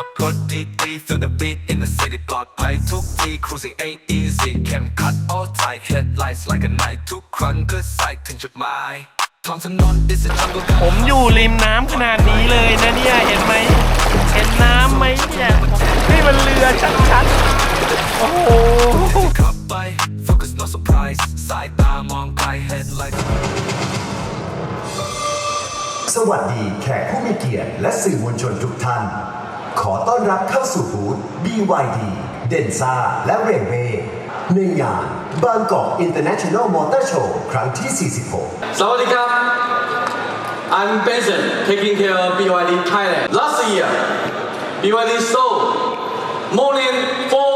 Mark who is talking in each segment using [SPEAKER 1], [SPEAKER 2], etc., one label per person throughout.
[SPEAKER 1] ขับรถดีดีๆ feel the beat in the city ปลอดภัยทุกที cruising ain't easy เข้มขัด all tight headlights like a night ทุกครั้งก็ใส่ถึงจุดหมายท้องถนน is a jungle
[SPEAKER 2] ผมอยู่ริมน้ำขนาดนี้เลยนะเนี่ย เห็นไหม เห็นน้ำไหมเนี่ย นี่มันเรือชัดๆ โอ้โห
[SPEAKER 1] ขับไป focus no surprise สายตามองไกล headlights
[SPEAKER 3] สวัสดีแขกผู้มีเกียรติและสื่อมวลชนทุกท่าน ขอต้อนรับเข้าสู่บูธ BYD เดนซ่าและเรเวในงานบางกอก International Motor Show ครั้งที่ 46
[SPEAKER 4] สวัสดีครับ I'm Benson, taking care of BYD Thailand. Last year, BYD sold more than
[SPEAKER 5] 4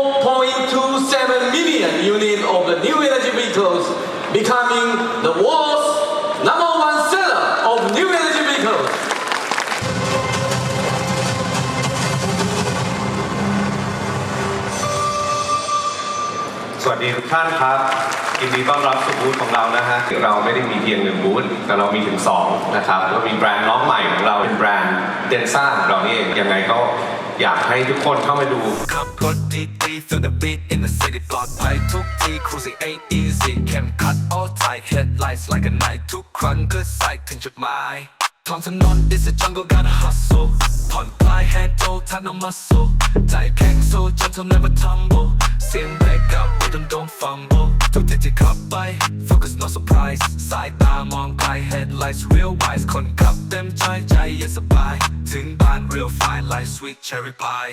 [SPEAKER 5] ท่านครับยินดีต้อนรับสู่บูธของเรานะฮะเราไม่ได้มีเพียงหนึ่งบูธแต่เรามีถึงสองนะครับแล้วมีแบรนด์น้องใหม่ของเราเป็นแบรนด์เดนซ่าของเรานี่เองยังไงก็อยากให้ทุกคนเข้ามาดู
[SPEAKER 1] ขับรถดีดีๆ feel the beat in the city ปลอดภัยทุกที cruising ain't easy เข้มขัด all tight headlights like a night ทุกครั้งก็ใส่ถึงจุดหมายท้องถนน is a jungle gotta hustle ผ่อนคลายแฮโตทันออกมาสู้ใจแข็งสู้จนทำอะไมาทำโบเสียงแบรกกับไม่ต้องโดนฟังโบทุกทีที่ขับไป focus no surprise สายตามองไกล headlights real wise คนขับเต็มใจใจเย็นสบาย ถึงบ้าน real fine life sweet cherry pie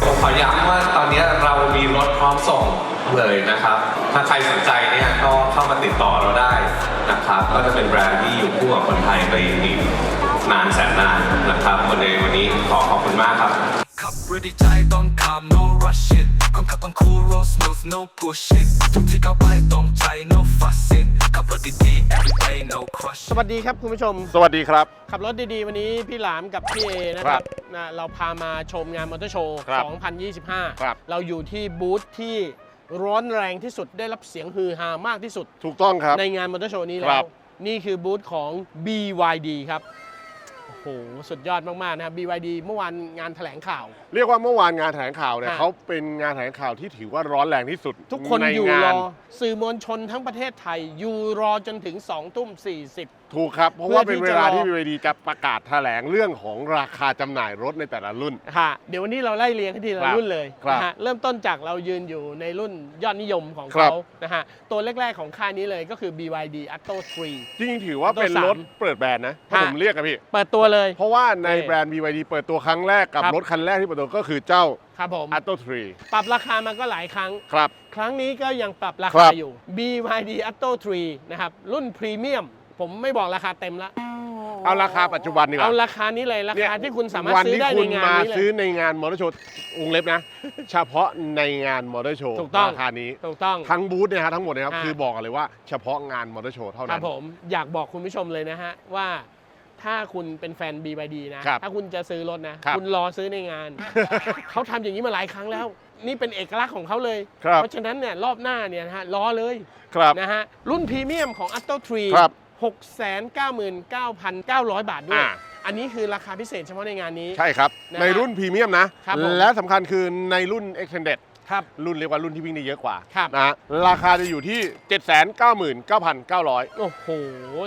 [SPEAKER 5] ผมขอย้ำว่าตอนนี้เรามีรถพร้อมส่งเลยนะครับ ถ้าใครสนใจเนี่ยก็เข้ามาติดต่อเราได้นะครับ ก็จะเป็นแบรนด์ที่อยู่คู่กับคนไทยไปอีกนานแสนนานนะครับวันนี้วันนี้ขอขอบคุณมากครับ
[SPEAKER 1] ขับเรือดีใจต้องขับ no rush it คนขับต้อง cool roll smooth no push it ทุกที่ก้าวไปต้องใจ no fuss it ขับรถดีๆ every day no crush
[SPEAKER 2] สวัสดีครับคุณผู้ชม
[SPEAKER 6] สวัสดีครับ
[SPEAKER 2] ขับรถดีๆ วันนี้พี่หลามกับพี่เอนะค
[SPEAKER 6] รั
[SPEAKER 2] รับบนะเราพามาชมงานมอเตอร์โชว์
[SPEAKER 6] ครับ
[SPEAKER 2] 2025
[SPEAKER 6] ร
[SPEAKER 2] เราอยู่ที่บูธที่ร้อนแรงที่สุดได้รับเสียงฮือฮามากที่สุด
[SPEAKER 6] ถูกต้องครับ
[SPEAKER 2] ในงานมอเตอร์โชว์นี้
[SPEAKER 6] ค
[SPEAKER 2] แล้
[SPEAKER 6] รั
[SPEAKER 2] ว
[SPEAKER 6] บ
[SPEAKER 2] นี่คือบูธของ BYD ครับ โอ้โหสุดยอดมากๆนะครับ BYD เมื่อวานงานแถลงข่าว
[SPEAKER 6] เรียกว่าเมื่อวานงานแถลงข่าวเนี่ย
[SPEAKER 2] ฮะ
[SPEAKER 6] เขาเป็นงานแถลงข่าวที่ถือว่าร้อนแรงที่สุด
[SPEAKER 2] ทุกคน
[SPEAKER 6] ใน
[SPEAKER 2] อยู่
[SPEAKER 6] งารน
[SPEAKER 2] อสื่อมวลชนทั้งประเทศไทย อยู่รอจนถึง2ทุ่ม40
[SPEAKER 6] ถูกครับ เพราะว่า
[SPEAKER 2] เพื่
[SPEAKER 6] เป็
[SPEAKER 2] อนที่
[SPEAKER 6] เวลา
[SPEAKER 2] จะรอ
[SPEAKER 6] ที่ BYD จะประกาศแถลงเรื่องของราคาจำหน่ายรถในแต่ละรุ่น
[SPEAKER 2] ค่ะเดี๋ยววันนี้เราไล่เรียงให้ทีละ
[SPEAKER 6] ครับ
[SPEAKER 2] รุ่นเลย
[SPEAKER 6] ครับ
[SPEAKER 2] นะฮะเริ่มต้นจากเรายืนอยู่ในรุ่นยอดนิยมของ
[SPEAKER 6] ครับ
[SPEAKER 2] เขานะฮะตัวแรก ๆ ของค่ายนี้เลยก็คือ BYD Atto 3
[SPEAKER 6] จริงๆถือว่าเป็น
[SPEAKER 2] ตัวสาม
[SPEAKER 6] รถเปิดแบรนด์นะถ้า
[SPEAKER 2] ฮะ
[SPEAKER 6] ผมเรียกอะพี่
[SPEAKER 2] เปิดตัวเลย
[SPEAKER 6] เพราะว่าใน
[SPEAKER 2] นี่
[SPEAKER 6] แบรนด์ BYD เปิดตัวครั้งแรกกับ
[SPEAKER 2] ครับ
[SPEAKER 6] รถคันแรกที่เปิดตัวก็คือเจ้า
[SPEAKER 2] ครับผม
[SPEAKER 6] Atto
[SPEAKER 2] ปรับราคามาก็หลายครั้ง
[SPEAKER 6] 3ครับ
[SPEAKER 2] ครั้งนี้ก็ยังปรับรา
[SPEAKER 6] ครั
[SPEAKER 2] คา
[SPEAKER 6] บ
[SPEAKER 2] อยู่ BYD Atto 3 นะครับ รุ่นพรีเมียม ผมไม่บอกราคาเต็มละ
[SPEAKER 6] เอาราคาปัจจุบันดีกว่า
[SPEAKER 2] เอาราคานี้เลยราคาที่คุณสามารถ
[SPEAKER 6] วัน
[SPEAKER 2] ซื้อ
[SPEAKER 6] ที่
[SPEAKER 2] ได้
[SPEAKER 6] คุ
[SPEAKER 2] ใน
[SPEAKER 6] ณ
[SPEAKER 2] งาน
[SPEAKER 6] มา
[SPEAKER 2] นี้เล
[SPEAKER 6] ซื้อย ในงานมอเตอร์โชว์วงเล็บนะ เฉพาะในงานมอเตอร์โชว์
[SPEAKER 2] ถูกต้อง
[SPEAKER 6] ราคานี้
[SPEAKER 2] ถูกต้อง
[SPEAKER 6] ทั้งบูธเนี่ยฮะทั้งหมดนะครับ
[SPEAKER 2] อ่า
[SPEAKER 6] คือบอกกันเลยว่าเฉพาะงานมอเตอร์โชว์เท่า
[SPEAKER 2] ครั
[SPEAKER 6] นั้
[SPEAKER 2] บ
[SPEAKER 6] น
[SPEAKER 2] ผมอยากบอกคุณผู้ชมเลยนะฮะว่า ถ้าคุณเป็นแฟน BYD นะ
[SPEAKER 6] ครับ
[SPEAKER 2] ถ้าคุณจะซื้อรถนะ
[SPEAKER 6] ครับ
[SPEAKER 2] ณรอซื้อในงาน เขาทำอย่างนี้มาหลายครั้งแล้ว นี่เป็นเอกลักษณ์ของเขาเลย
[SPEAKER 6] ครับ
[SPEAKER 2] เพราะฉะนั้นเนี่ยรอบหน้าเนี่ยนะฮะรอเลย
[SPEAKER 6] ครับ
[SPEAKER 2] นะฮะรุ่นพรีเมียมของ Atto 3
[SPEAKER 6] ครับ
[SPEAKER 2] 699,900 บาทด้วย
[SPEAKER 6] อ่า
[SPEAKER 2] อันนี้คือราคาพิเศษเฉพาะในงานนี้
[SPEAKER 6] ใช่ครับ
[SPEAKER 2] นะฮะ
[SPEAKER 6] ในรุ่นพรีเมียมนะ
[SPEAKER 2] ครับผม
[SPEAKER 6] และสำคัญคือในรุ่น Extended
[SPEAKER 2] ครับ
[SPEAKER 6] รุ่นเรียกว่ารุ่นที่วิ่งได้เยอะกว่า
[SPEAKER 2] ครับ
[SPEAKER 6] นะฮะราคาจะอยู่ที่ 799,900
[SPEAKER 2] โอ้โห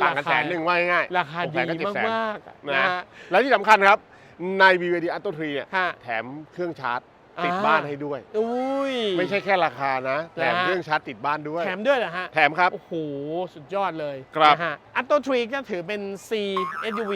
[SPEAKER 6] ต่างกันแสนหนึ่งว่าง่ายๆ
[SPEAKER 2] ราคา
[SPEAKER 6] หก
[SPEAKER 2] ดี
[SPEAKER 6] แสนกับเจ็ดแสน
[SPEAKER 2] มากๆอะ
[SPEAKER 6] นะ
[SPEAKER 2] นะฮะ
[SPEAKER 6] และที่สำคัญครับ ใน BYD Atto 3เนี่ย
[SPEAKER 2] ฮะ
[SPEAKER 6] แถมเครื่องชาร์จติด
[SPEAKER 2] อ่า
[SPEAKER 6] บ้านให้ด้วย
[SPEAKER 2] อุ้ย
[SPEAKER 6] ไม่ใช่แค่ราคานะ แถม
[SPEAKER 2] นะฮะ
[SPEAKER 6] เครื่องชาร์จติดบ้านด้วย
[SPEAKER 2] แถมด้วยเหรอฮะ
[SPEAKER 6] แถมครับ
[SPEAKER 2] โอ้โห สุดยอดเลย
[SPEAKER 6] ครับ
[SPEAKER 2] นะฮะ Atto 3ก็ถือเป็น C SUV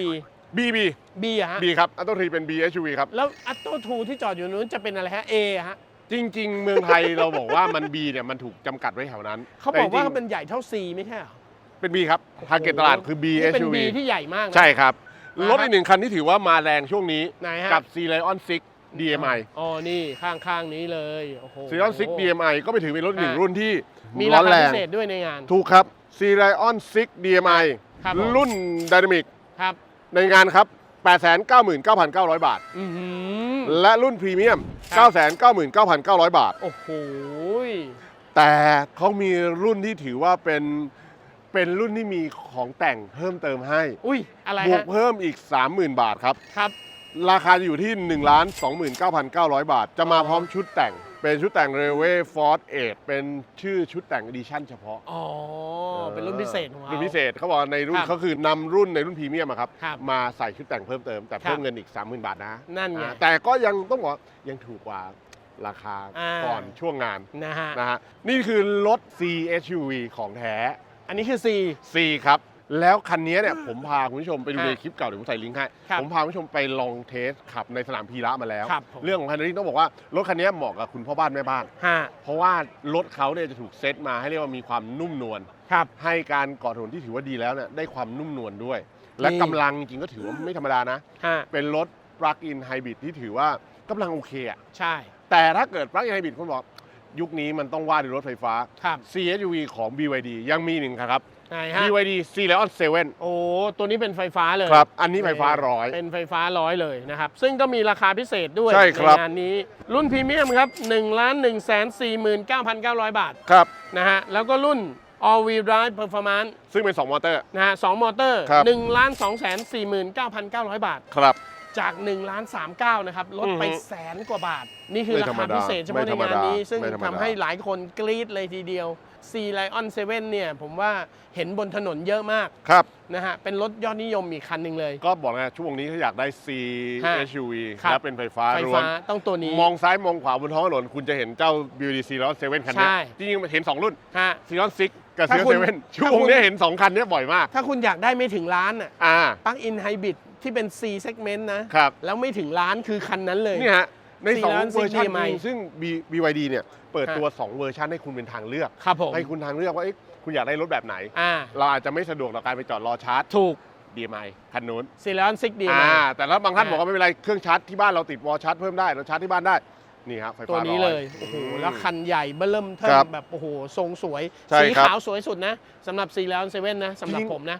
[SPEAKER 6] BB
[SPEAKER 2] B อะฮะ
[SPEAKER 6] B ครับ Atto 3เป็น B SUV ครับ
[SPEAKER 2] แล้ว Atto 2ที่จอดอยู่นู้นจะเป็นอะไรฮะ A อะฮะ
[SPEAKER 6] จริง ๆ เมืองไทยเราบอกว่ามัน B เนี่ยมันถูกจำกัดไว้แถวนั้น
[SPEAKER 2] เขาบอกว่า
[SPEAKER 6] แต่จริงๆ
[SPEAKER 2] เขาเป็นใหญ่เท่า C ไม่ใช่เหรอ
[SPEAKER 6] เป็น B ครับทาร์เก็ตตลาดคือ B
[SPEAKER 2] นี่เป็น
[SPEAKER 6] SUV
[SPEAKER 2] B ที่ใหญ่มากนะ
[SPEAKER 6] ใช่ครับ
[SPEAKER 2] นะฮะ
[SPEAKER 6] รถอีกหนึ่งคันที่ถือว่ามาแรงช่วงนี้
[SPEAKER 2] ไหนฮะ
[SPEAKER 6] กับ C Lion 6 DMI
[SPEAKER 2] อ๋อ นี่ข้างๆนี้เลยโอ้โห
[SPEAKER 6] C Lion 6 DMI ก็ไปถือเป็นรถอีกหนึ่ง
[SPEAKER 2] อะ
[SPEAKER 6] รุ่นที่
[SPEAKER 2] มี
[SPEAKER 6] ร้
[SPEAKER 2] รา
[SPEAKER 6] อน
[SPEAKER 2] คา
[SPEAKER 6] แร
[SPEAKER 2] พิ
[SPEAKER 6] ง
[SPEAKER 2] เศษด้วยในงาน
[SPEAKER 6] ถูกครับ C Lion 6 DMI
[SPEAKER 2] ครับผม
[SPEAKER 6] รุ่น Dynamic
[SPEAKER 2] ครับ
[SPEAKER 6] ในงานครับ 899,900 บาท
[SPEAKER 2] อือหือ
[SPEAKER 6] และรุ่นพรีเมียม
[SPEAKER 2] ครับ
[SPEAKER 6] 999,900 บาท
[SPEAKER 2] โอ้โห
[SPEAKER 6] แต่เขามีรุ่นที่ถือว่าเป็นเป็นรุ่นที่มีของแต่งเพิ่มเติมให้
[SPEAKER 2] อุ้ยอะไร
[SPEAKER 6] บวก
[SPEAKER 2] ฮะ
[SPEAKER 6] เพิ่มอีก 30,000 บาทครับ
[SPEAKER 2] ครับ
[SPEAKER 6] ราคาจะอยู่ที่ 1 2 9 9 0 0 บาท จะมาพร้อมชุดแต่ง เป็นชุดแต่ง r a i l w a y Force 8เป็นชื่อชุดแต่ง Edition เฉพาะ
[SPEAKER 2] อ๋อ เป็นรุ่นพิเศษของเขา
[SPEAKER 6] รุ่นพิเศษเขาบอกในรุ่น
[SPEAKER 2] ครับ
[SPEAKER 6] เขาคือนำรุ่นในรุ่นพรีเมียมอะครับ
[SPEAKER 2] ครับ
[SPEAKER 6] มาใส่ชุดแต่งเพิ่มเติมแต่เพิ่
[SPEAKER 2] ค
[SPEAKER 6] ม
[SPEAKER 2] รับ
[SPEAKER 6] เงินอีก 30,000 บาทนะ
[SPEAKER 2] นั่นไง
[SPEAKER 6] อ่าแต่ก็ยังต้องบอกยังถูกกว่าราคา
[SPEAKER 2] อ่า
[SPEAKER 6] ก่อนช่วงงาน
[SPEAKER 2] นะฮะ
[SPEAKER 6] นะฮะนี่คือรถ CHUV ของแท้
[SPEAKER 2] อันนี้คือ C
[SPEAKER 6] C ครับ แล้วคันนี้เนี่ยผมพาคุณผู้ชมไปดู
[SPEAKER 2] ฮะ
[SPEAKER 6] ในคลิปเก่าเดี๋ยวผมใส่ลิงก์ให้
[SPEAKER 2] ครับ
[SPEAKER 6] ผมพาคุณผู้ชมไปลองเทสขับในสนามพีระมาแล้ว
[SPEAKER 2] ครับผม
[SPEAKER 6] เรื่องของคันนี้ต้องบอกว่ารถคันนี้เหมาะกับคุณพ่อบ้านแม่บ้าน
[SPEAKER 2] ฮะ
[SPEAKER 6] เพราะว่ารถเขาเนี่ยจะถูกเซตมาให้เรียกว่ามีความนุ่มนวล
[SPEAKER 2] ครับ
[SPEAKER 6] ให้การก่อถนนที่ถือว่าดีแล้วเนี่ยได้ความนุ่มนวลด้วย และ
[SPEAKER 2] นี่
[SPEAKER 6] กำลังจริงๆก็ถือว่าไม่ธรรมดานะ
[SPEAKER 2] ฮะ
[SPEAKER 6] เป็นรถ plug-in hybrid ที่ถือว่ากำลังโอเคอะ
[SPEAKER 2] ใช่
[SPEAKER 6] แต่ถ้าเกิด plug-in hybrid คุณบอกยุคนี้มันต้องว่าด้วยรถไฟฟ้า
[SPEAKER 2] ครับ
[SPEAKER 6] CHUV ของ BYD ยังมีหนึ่งครับ
[SPEAKER 2] ไหนฮะ
[SPEAKER 6] BYD C Leon 7
[SPEAKER 2] โอ้ตัวนี้เป็นไฟฟ้าเลย
[SPEAKER 6] ครับ อันนี้ไฟฟ้าร้อย
[SPEAKER 2] เป็นไฟฟ้าร้อยเลยนะครับ ซึ่งก็มีราคาพิเศษด้วย
[SPEAKER 6] ใช่ครับ
[SPEAKER 2] งานนี้ รุ่นพรีเมียมครับ1 1 4 9 9 0 0 บาท
[SPEAKER 6] ครับ
[SPEAKER 2] นะฮะ แล้วก็รุ่น All Wheel Drive Performance
[SPEAKER 6] ซึ่งเป็น 2 มอเตอร์
[SPEAKER 2] นะฮะสองมอเตอร์
[SPEAKER 6] ครับ
[SPEAKER 2] 1 2 4 9 9 0 0บาท
[SPEAKER 6] ครับ
[SPEAKER 2] จาก1ล้าน39นะครับลดไป
[SPEAKER 6] อือฮึ
[SPEAKER 2] แสนกว่าบาท นี่คือ
[SPEAKER 6] ไม่
[SPEAKER 2] รา
[SPEAKER 6] ธรรม
[SPEAKER 2] คา
[SPEAKER 6] ดา
[SPEAKER 2] พิเศษเฉพาะใน
[SPEAKER 6] ไม่ธรรม
[SPEAKER 2] งาน
[SPEAKER 6] ดา
[SPEAKER 2] นี้ ซึ่ง
[SPEAKER 6] ไม่ธรรมดา
[SPEAKER 2] ทำให้หลายคนกรี๊ดเลยทีเดียว C Lion 7 เนี่ย ผมว่าเห็นบนถนนเยอะมาก
[SPEAKER 6] ครับ
[SPEAKER 2] นะฮะเป็นรถยอดนิยมอีกคันหนึ่งเลย
[SPEAKER 6] ก็บอกนะช่วงนี้เขาอยากได้ C
[SPEAKER 2] ฮะ
[SPEAKER 6] SUV
[SPEAKER 2] ครับ
[SPEAKER 6] และเป็นไฟฟ้า
[SPEAKER 2] ไฟ
[SPEAKER 6] ล้วน
[SPEAKER 2] ฟ้าต้องตัวนี้
[SPEAKER 6] มองซ้ายมองขวาบนท้องถนนคุณจะเห็นเจ้า BYD C Leon 7คันเนี้ย
[SPEAKER 2] ใช่
[SPEAKER 6] จริงๆเห็น 2 รุ่น
[SPEAKER 2] ฮะ
[SPEAKER 6] C Leon 6กับ C
[SPEAKER 2] ถ้า
[SPEAKER 6] Leon
[SPEAKER 2] คุณ
[SPEAKER 6] 7ช่วงเนี้ยเห็น 2 คันเนี้ยบ่อยมาก
[SPEAKER 2] ถ้าคุณอยากได้ไม่ถึงล้านอะ
[SPEAKER 6] อ่า
[SPEAKER 2] ปลั๊กอินไฮบริดที่เป็น C segment นะ
[SPEAKER 6] ครับ
[SPEAKER 2] แล้วไม่ถึงล้านคือคันนั้นเลย
[SPEAKER 6] นี่ฮะใน
[SPEAKER 2] 4ล้าน
[SPEAKER 6] 2เวอร์ชัน
[SPEAKER 2] CDMI
[SPEAKER 6] จริงซึ่ง B- BYD เนี่ย เปิด
[SPEAKER 2] ฮะ
[SPEAKER 6] ตัว 2 เวอร์ชันให้คุณเป็นทางเลือก
[SPEAKER 2] ครับผม
[SPEAKER 6] ให้คุณทางเลือกว่าเอ๊ะคุณอยากได้รถแบบไหน
[SPEAKER 2] อ่า
[SPEAKER 6] เราอาจจะไม่สะดวกต่อการไปจอดรอชาร์จ
[SPEAKER 2] ถูก
[SPEAKER 6] DMI คันนู้น
[SPEAKER 2] C Lion 6 d
[SPEAKER 6] อ่าแต่แล้วบางท่าน
[SPEAKER 2] ฮะ
[SPEAKER 6] บอกว่าไม่เป็นไรเครื่องชาร์จที่บ้านเราติดวอลชาร์จเพิ่มได้เราชาร์จที่บ้านได้นี่ครับไฟ
[SPEAKER 2] ตัว
[SPEAKER 6] ฟ้า
[SPEAKER 2] นี้
[SPEAKER 6] ร้
[SPEAKER 2] เล
[SPEAKER 6] อย
[SPEAKER 2] ยโอ้โห
[SPEAKER 6] ม
[SPEAKER 2] แล้วคันใหญ่เบิ่มเทิ
[SPEAKER 6] ครั
[SPEAKER 2] ม
[SPEAKER 6] บ
[SPEAKER 2] แบบโอ้โหทรงสวย
[SPEAKER 6] ใช่
[SPEAKER 2] สี
[SPEAKER 6] ครับ
[SPEAKER 2] ขาวสวยสุดนะสำหรับ C Lion 7นะสำหรับ
[SPEAKER 6] จริง
[SPEAKER 2] ผมนะ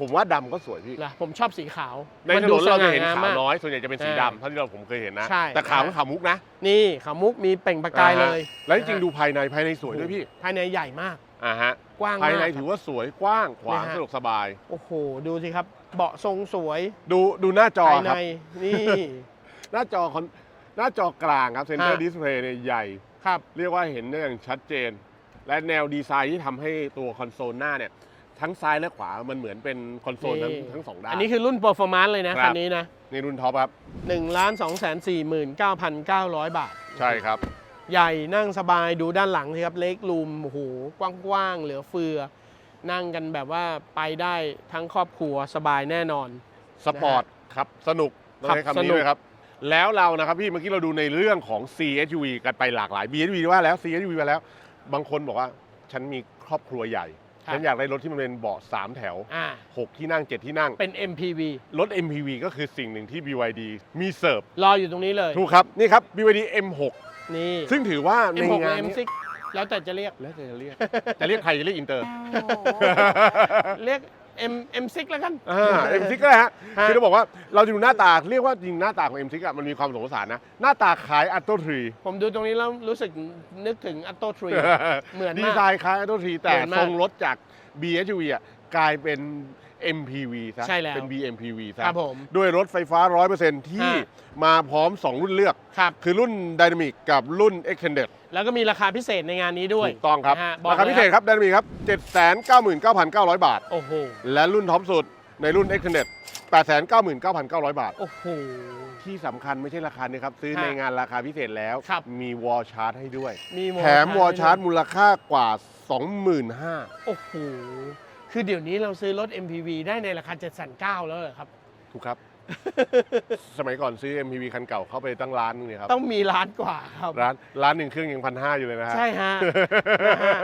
[SPEAKER 6] ผมว่าดำก็สวยพี่
[SPEAKER 2] นะผมชอบสีขาว
[SPEAKER 6] ใน
[SPEAKER 2] มั
[SPEAKER 6] ถนนเราจะเห็น
[SPEAKER 2] ดูส
[SPEAKER 6] ขาว
[SPEAKER 2] มก
[SPEAKER 6] น้อย ส่วนใหญ่จะเป็นสี
[SPEAKER 2] อ่า
[SPEAKER 6] ดำเท่าที่เราผมเคยเห็นนะ
[SPEAKER 2] ใช่
[SPEAKER 6] แต่ขาว
[SPEAKER 2] นะ
[SPEAKER 6] ก็ขาวมุกนะ
[SPEAKER 2] นี่ขาวมุกมีเปล่งประกายเลย
[SPEAKER 6] อ่าฮะแล้วจริงๆดูภายในภายในสวยด้วยพี่
[SPEAKER 2] ภายในใหญ่มาก
[SPEAKER 6] อ่าฮะ
[SPEAKER 2] กว้าง
[SPEAKER 6] ภายใน
[SPEAKER 2] มาก
[SPEAKER 6] ถือว่าสวยกว้างขวาง
[SPEAKER 2] นะฮะ
[SPEAKER 6] สะดวกสบาย
[SPEAKER 2] โอ้โห ดูสิครับ เบาะทรงสวย
[SPEAKER 6] ดูดูหน้าจอ
[SPEAKER 2] ภาย
[SPEAKER 6] ค
[SPEAKER 2] ใน
[SPEAKER 6] รับ
[SPEAKER 2] นี่
[SPEAKER 6] หน้าจอคอนหน้าจอกลางครับเซนเตอร์
[SPEAKER 2] ฮะ
[SPEAKER 6] ดิสเพลย์เนี่ยใหญ่
[SPEAKER 2] ครับ
[SPEAKER 6] เรียกว่าเห็นได้อย่างชัดเจน และแนวดีไซน์ที่ทำให้ตัวคอนโซลหน้าเนี่ย ทั้งซ้ายและขวามันเหมือนเป็นคอนโซลทั้ง
[SPEAKER 2] นี่
[SPEAKER 6] ทั้งสองด้าน
[SPEAKER 2] อันนี้คือรุ่น performance เลยนะ
[SPEAKER 6] ครั
[SPEAKER 2] คั
[SPEAKER 6] บ
[SPEAKER 2] นนี้นะ
[SPEAKER 6] นี่รุ่นท็อปครับ
[SPEAKER 2] 1ล้าน2 4 9 9 0 0 บาท
[SPEAKER 6] ใช่ครับ
[SPEAKER 2] ใหญ่นั่งสบายดูด้านหลังสิครับ เล็กรูมโอ้โหกว้างๆ เหลือเฟือ นั่งกันแบบว่าไปได้ทั้งครอบครัวสบายแน่นอน
[SPEAKER 6] สปอร์ตครับสนุกต้อง
[SPEAKER 2] ขับ
[SPEAKER 6] ใช้คำ
[SPEAKER 2] ส
[SPEAKER 6] นี้
[SPEAKER 2] นุก
[SPEAKER 6] เลยครับ แล้วเรานะครับพี่เมื่อกี้เราดูในเรื่องของ CSUV กันไปหลากหลาย BSUV ว่าแล้ว CSUV มาแล้ว บางคนบอกว่าฉันมีครอบครัวใหญ่
[SPEAKER 2] ครับ
[SPEAKER 6] ฉันอยากได้รถที่มันเป็นเบาะ3แถว
[SPEAKER 2] อ่า
[SPEAKER 6] 6ที่นั่ง7ที่นั่ง
[SPEAKER 2] เป็น MPV
[SPEAKER 6] รถ MPV ก็คือสิ่งหนึ่งที่ BYD มีเสิร์ฟ
[SPEAKER 2] รออยู่ตรงนี้เลย
[SPEAKER 6] ถูกครับ นี่ครับ BYD M6
[SPEAKER 2] นี่
[SPEAKER 6] ซึ่งถือว่าใน
[SPEAKER 2] M6
[SPEAKER 6] งาน
[SPEAKER 2] M6 แล้วแต่จะเรียก
[SPEAKER 6] แล้วแต่จะเรียก จะเรียกใครจะเรียกอินเตอร์
[SPEAKER 2] เรียก M M6 แล้วกัน
[SPEAKER 6] อ่า M6 ก็ได้ฮะ
[SPEAKER 2] ฮะ
[SPEAKER 6] คือเราบอกว่าเราจะดูหน้าตาเรียกว่าจริงหน้าตาของ M6 อะมันมีความสงสารนะ หน้าตาคล้ายอัตโตทรี
[SPEAKER 2] ผมดูตรงนี้แล้วรู้สึกนึกถึง Atto 3เหมือน
[SPEAKER 6] ดี
[SPEAKER 2] มาก
[SPEAKER 6] ไซน์คล้ายอัตโตทรีแต่
[SPEAKER 2] เหมือนมาก
[SPEAKER 6] ทรงรถจาก BHUV อะกลายเป็น MPV ซะ
[SPEAKER 2] ใช่แล้ว
[SPEAKER 6] เป็น BMPV ซะ
[SPEAKER 2] ครับผม
[SPEAKER 6] ด้วยรถไฟฟ้า 100%ที่
[SPEAKER 2] ฮะ
[SPEAKER 6] มาพร้อม 2 รุ่นเลือก
[SPEAKER 2] ครับ
[SPEAKER 6] คือรุ่น Dynamic กับรุ่น Extended
[SPEAKER 2] แล้วก็มีราคาพิเศษในงานนี้ด้วย
[SPEAKER 6] ถูกต้องครับ
[SPEAKER 2] นะฮะบอก
[SPEAKER 6] ราคาพิเศษ
[SPEAKER 2] ลย
[SPEAKER 6] ครับ Dynamic ครับ 799,900 บาท
[SPEAKER 2] โอ้โห
[SPEAKER 6] และรุ่นท็อปสุดในรุ่น Extended 899,900 บาท
[SPEAKER 2] โอ้โห
[SPEAKER 6] ที่สำคัญไม่ใช่ราคานี้ครับ ซื้อ
[SPEAKER 2] ฮะ
[SPEAKER 6] ในงานราคาพิเศษแล้ว
[SPEAKER 2] ครับ
[SPEAKER 6] มีวอลชาร์จให้ด้วย
[SPEAKER 2] มีโหมด
[SPEAKER 6] แถมวอลชาร์จ
[SPEAKER 2] ให้ด้วย
[SPEAKER 6] มูลค่ากว่า 25,000
[SPEAKER 2] โอ้โห คือเดี๋ยวนี้เราซื้อรถ MPV ได้ในราคา7 9 0 0แล้วเหรอครับ
[SPEAKER 6] ถูกครับ สมัยก่อนซื้อ MPV คันเก่าเข้าไปตั้งร้านนึงเนี่ยครับ
[SPEAKER 2] ต้องมีล้านกว่าครับ
[SPEAKER 6] ร้านร้านหนึ่งเครื่องยังพันห้าอยู่เลยนะฮะ
[SPEAKER 2] ใช่ฮะนะฮะ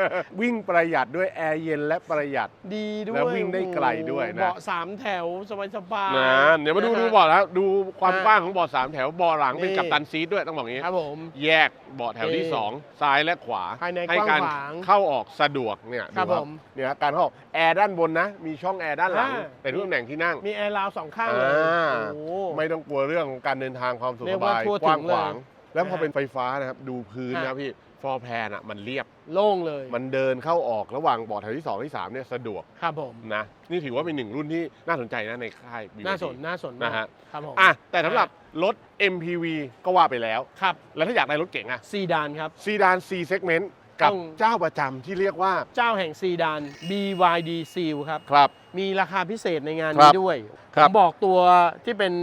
[SPEAKER 6] วิ่งประหยัดด้วยแอร์เย็นและประหยัด
[SPEAKER 2] ดีด้วย
[SPEAKER 6] แล้ววิ่งได้ไกลด้วยนะ
[SPEAKER 2] เบาะสามแถวสบายสบาย
[SPEAKER 6] นะเดี๋ยวมาดูดู
[SPEAKER 2] นะฮะ
[SPEAKER 6] เบาะแล้วดูความ
[SPEAKER 2] ฮะ
[SPEAKER 6] กว้างของเบาะสามแถวเบาะหลังเป็น
[SPEAKER 2] นี่
[SPEAKER 6] กัปตันซีทด้วยต้องบอกอย่างนี้
[SPEAKER 2] ครับผม
[SPEAKER 6] แยกเบาะแถวที่
[SPEAKER 2] นี่
[SPEAKER 6] 2ซ้ายและขวา
[SPEAKER 2] ภายใน
[SPEAKER 6] ให้การ
[SPEAKER 2] กว้างขวาง
[SPEAKER 6] เข้าออกสะดวกเนี่ย
[SPEAKER 2] ครับ
[SPEAKER 6] ดู
[SPEAKER 2] ผม
[SPEAKER 6] เนี่ยการเข้าออกแอร์ด้านบนนะ มีช่องแอร์ด้านหลัง
[SPEAKER 2] อ่า
[SPEAKER 6] เป็นทุกตำแหน่งที่นั่ง
[SPEAKER 2] มีแอร์ราวสองข้างเลย
[SPEAKER 6] อ่า
[SPEAKER 2] โอ้โห
[SPEAKER 6] ไม่ต้องกลัวเรื่องของการเดินทางความสะดวก
[SPEAKER 2] เรีย
[SPEAKER 6] ส
[SPEAKER 2] กว่า
[SPEAKER 6] บาย
[SPEAKER 2] ทั่ว
[SPEAKER 6] กว้าง
[SPEAKER 2] ถึงเลย
[SPEAKER 6] ขวางแล้วพอ
[SPEAKER 2] นะฮะ
[SPEAKER 6] เป็นไฟฟ้านะครับ ดูพื้น
[SPEAKER 2] ฮะ
[SPEAKER 6] นะพี่ฟอร์แพนอะมันเรียบ
[SPEAKER 2] โล่งเลย
[SPEAKER 6] มันเดินเข้าออกระหว่างเบาะแถวที่ 2 ที่ 3 เนี่ยสะดวก
[SPEAKER 2] ครับผม
[SPEAKER 6] นะ นี่ถือว่าเป็นหนึ่งรุ่นที่น่าสนใจนะในค่าย BYD
[SPEAKER 2] น่าสนน่าสนมาก
[SPEAKER 6] นะฮะ
[SPEAKER 2] ครับผม
[SPEAKER 6] อะแต่สำหรับรถ MPV ก็ว่าไปแล้ว
[SPEAKER 2] ครับ
[SPEAKER 6] แล้วถ้าอยากได้รถเก๋งอะ
[SPEAKER 2] ซีดานครับ
[SPEAKER 6] ซีดาน C segment กับ
[SPEAKER 2] ต้อง
[SPEAKER 6] เจ้าประจำที่เรียกว่า
[SPEAKER 2] เจ้าแห่งซีดาน BYD Seal ครับ
[SPEAKER 6] ครับ
[SPEAKER 2] มีราคาพิเศษในงาน
[SPEAKER 6] ครั
[SPEAKER 2] นี้
[SPEAKER 6] บ
[SPEAKER 2] ด้วย
[SPEAKER 6] ครั
[SPEAKER 2] ผ
[SPEAKER 6] บ
[SPEAKER 2] มบอกตัวที่เป็น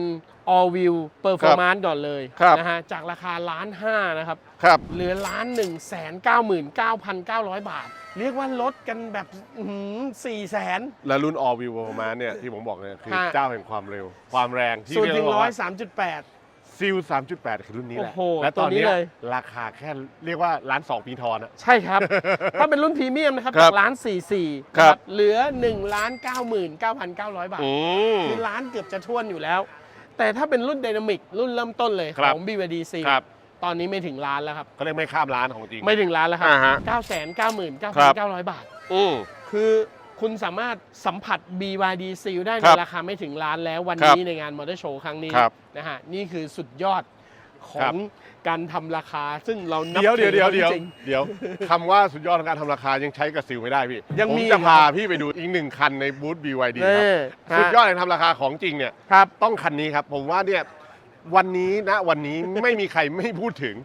[SPEAKER 2] all wheel performance ก่อนเลย
[SPEAKER 6] ครับ
[SPEAKER 2] นะฮะจากราคาล้านห้านะครับ
[SPEAKER 6] ครับ
[SPEAKER 2] เหลือล้านหนึ่งแสนเก้าหมื่นเก้าพันเก้าร้อยบาท เรียกว่าลดกันแบบสี่แสน
[SPEAKER 6] และรุ่น All Wheel Performance เนี่ยที่ผมบอกเนี่ยคือ
[SPEAKER 2] ฮะ
[SPEAKER 6] เจ้าแห่งความเร็ว ความแรงที่
[SPEAKER 2] ศูนย์
[SPEAKER 6] เรียก
[SPEAKER 2] ถึง
[SPEAKER 6] ว่า
[SPEAKER 2] ร้อยสามจุดแปด
[SPEAKER 6] ซิล3.8 คือรุ่นนี้แหละ
[SPEAKER 2] โอ้โห
[SPEAKER 6] และตอน
[SPEAKER 2] ตัวนี้
[SPEAKER 6] เนี้ย
[SPEAKER 2] เลย
[SPEAKER 6] ราคาแค่เรียกว่าล้านสองปีทอนอะ
[SPEAKER 2] ใช่ครับ ถ้าเป็นรุ่นพรีเมียมนะครับ
[SPEAKER 6] ครั
[SPEAKER 2] จา
[SPEAKER 6] บ
[SPEAKER 2] กล้านสี่สี่
[SPEAKER 6] ครับ
[SPEAKER 2] เหลือ1ล้านเก้าหมื่นเก้าพันเก้าร้อยบาท
[SPEAKER 6] อืม
[SPEAKER 2] คือล้านเกือบจะท่วนอยู่แล้ว แต่ถ้าเป็นรุ่นไดนามิกรุ่นเริ่มต้นเลย
[SPEAKER 6] ครั
[SPEAKER 2] ข
[SPEAKER 6] บ
[SPEAKER 2] อง BYD C
[SPEAKER 6] ครับ
[SPEAKER 2] ตอนนี้ไม่ถึงล้านแล้วครับ
[SPEAKER 6] เขาเรียกไม่ข้ามล้านของจริง
[SPEAKER 2] ไม่ถึงล้านแล้วครั
[SPEAKER 6] อ่าฮะ
[SPEAKER 2] 9 9 9 9
[SPEAKER 6] ครับ
[SPEAKER 2] 9 0 0 บาท
[SPEAKER 6] อืม
[SPEAKER 2] คือ คุณสามารถสัมผัส BYD Seal ได้
[SPEAKER 6] ค
[SPEAKER 2] ใน
[SPEAKER 6] รับ
[SPEAKER 2] ราคาไม่ถึงล้านแล้ววัน
[SPEAKER 6] ครับ
[SPEAKER 2] นี้ในงานมอเตอร์โชว์ครั้งนี้
[SPEAKER 6] ครับ
[SPEAKER 2] นะฮะนี่คือสุดยอดข
[SPEAKER 6] ค
[SPEAKER 2] อ
[SPEAKER 6] รั
[SPEAKER 2] ง
[SPEAKER 6] บ
[SPEAKER 2] การทำราคา ซึ่งเรานับ
[SPEAKER 6] เดี๋ยวเดี๋ยว
[SPEAKER 2] ถื
[SPEAKER 6] เดี๋ยว
[SPEAKER 2] อ
[SPEAKER 6] เดี๋ยว
[SPEAKER 2] จริง
[SPEAKER 6] เดี๋ยวคำว่าสุดยอดของการทำราคายังใช้กับซิลไม่ได้พี่
[SPEAKER 2] ยัง
[SPEAKER 6] ผม
[SPEAKER 2] มี
[SPEAKER 6] จะพาพี่ไปดูอีกหนึ่งคันในบูธ BYD
[SPEAKER 2] เอ
[SPEAKER 6] ครับ
[SPEAKER 2] อ
[SPEAKER 6] สุดยอดในทำราคาของจริงเนี่ย
[SPEAKER 2] ครับ
[SPEAKER 6] ต้องคันนี้ครับ ผมว่าเนี่ย วันนี้นะวันนี้ไม่มีใครไม่พูดถึง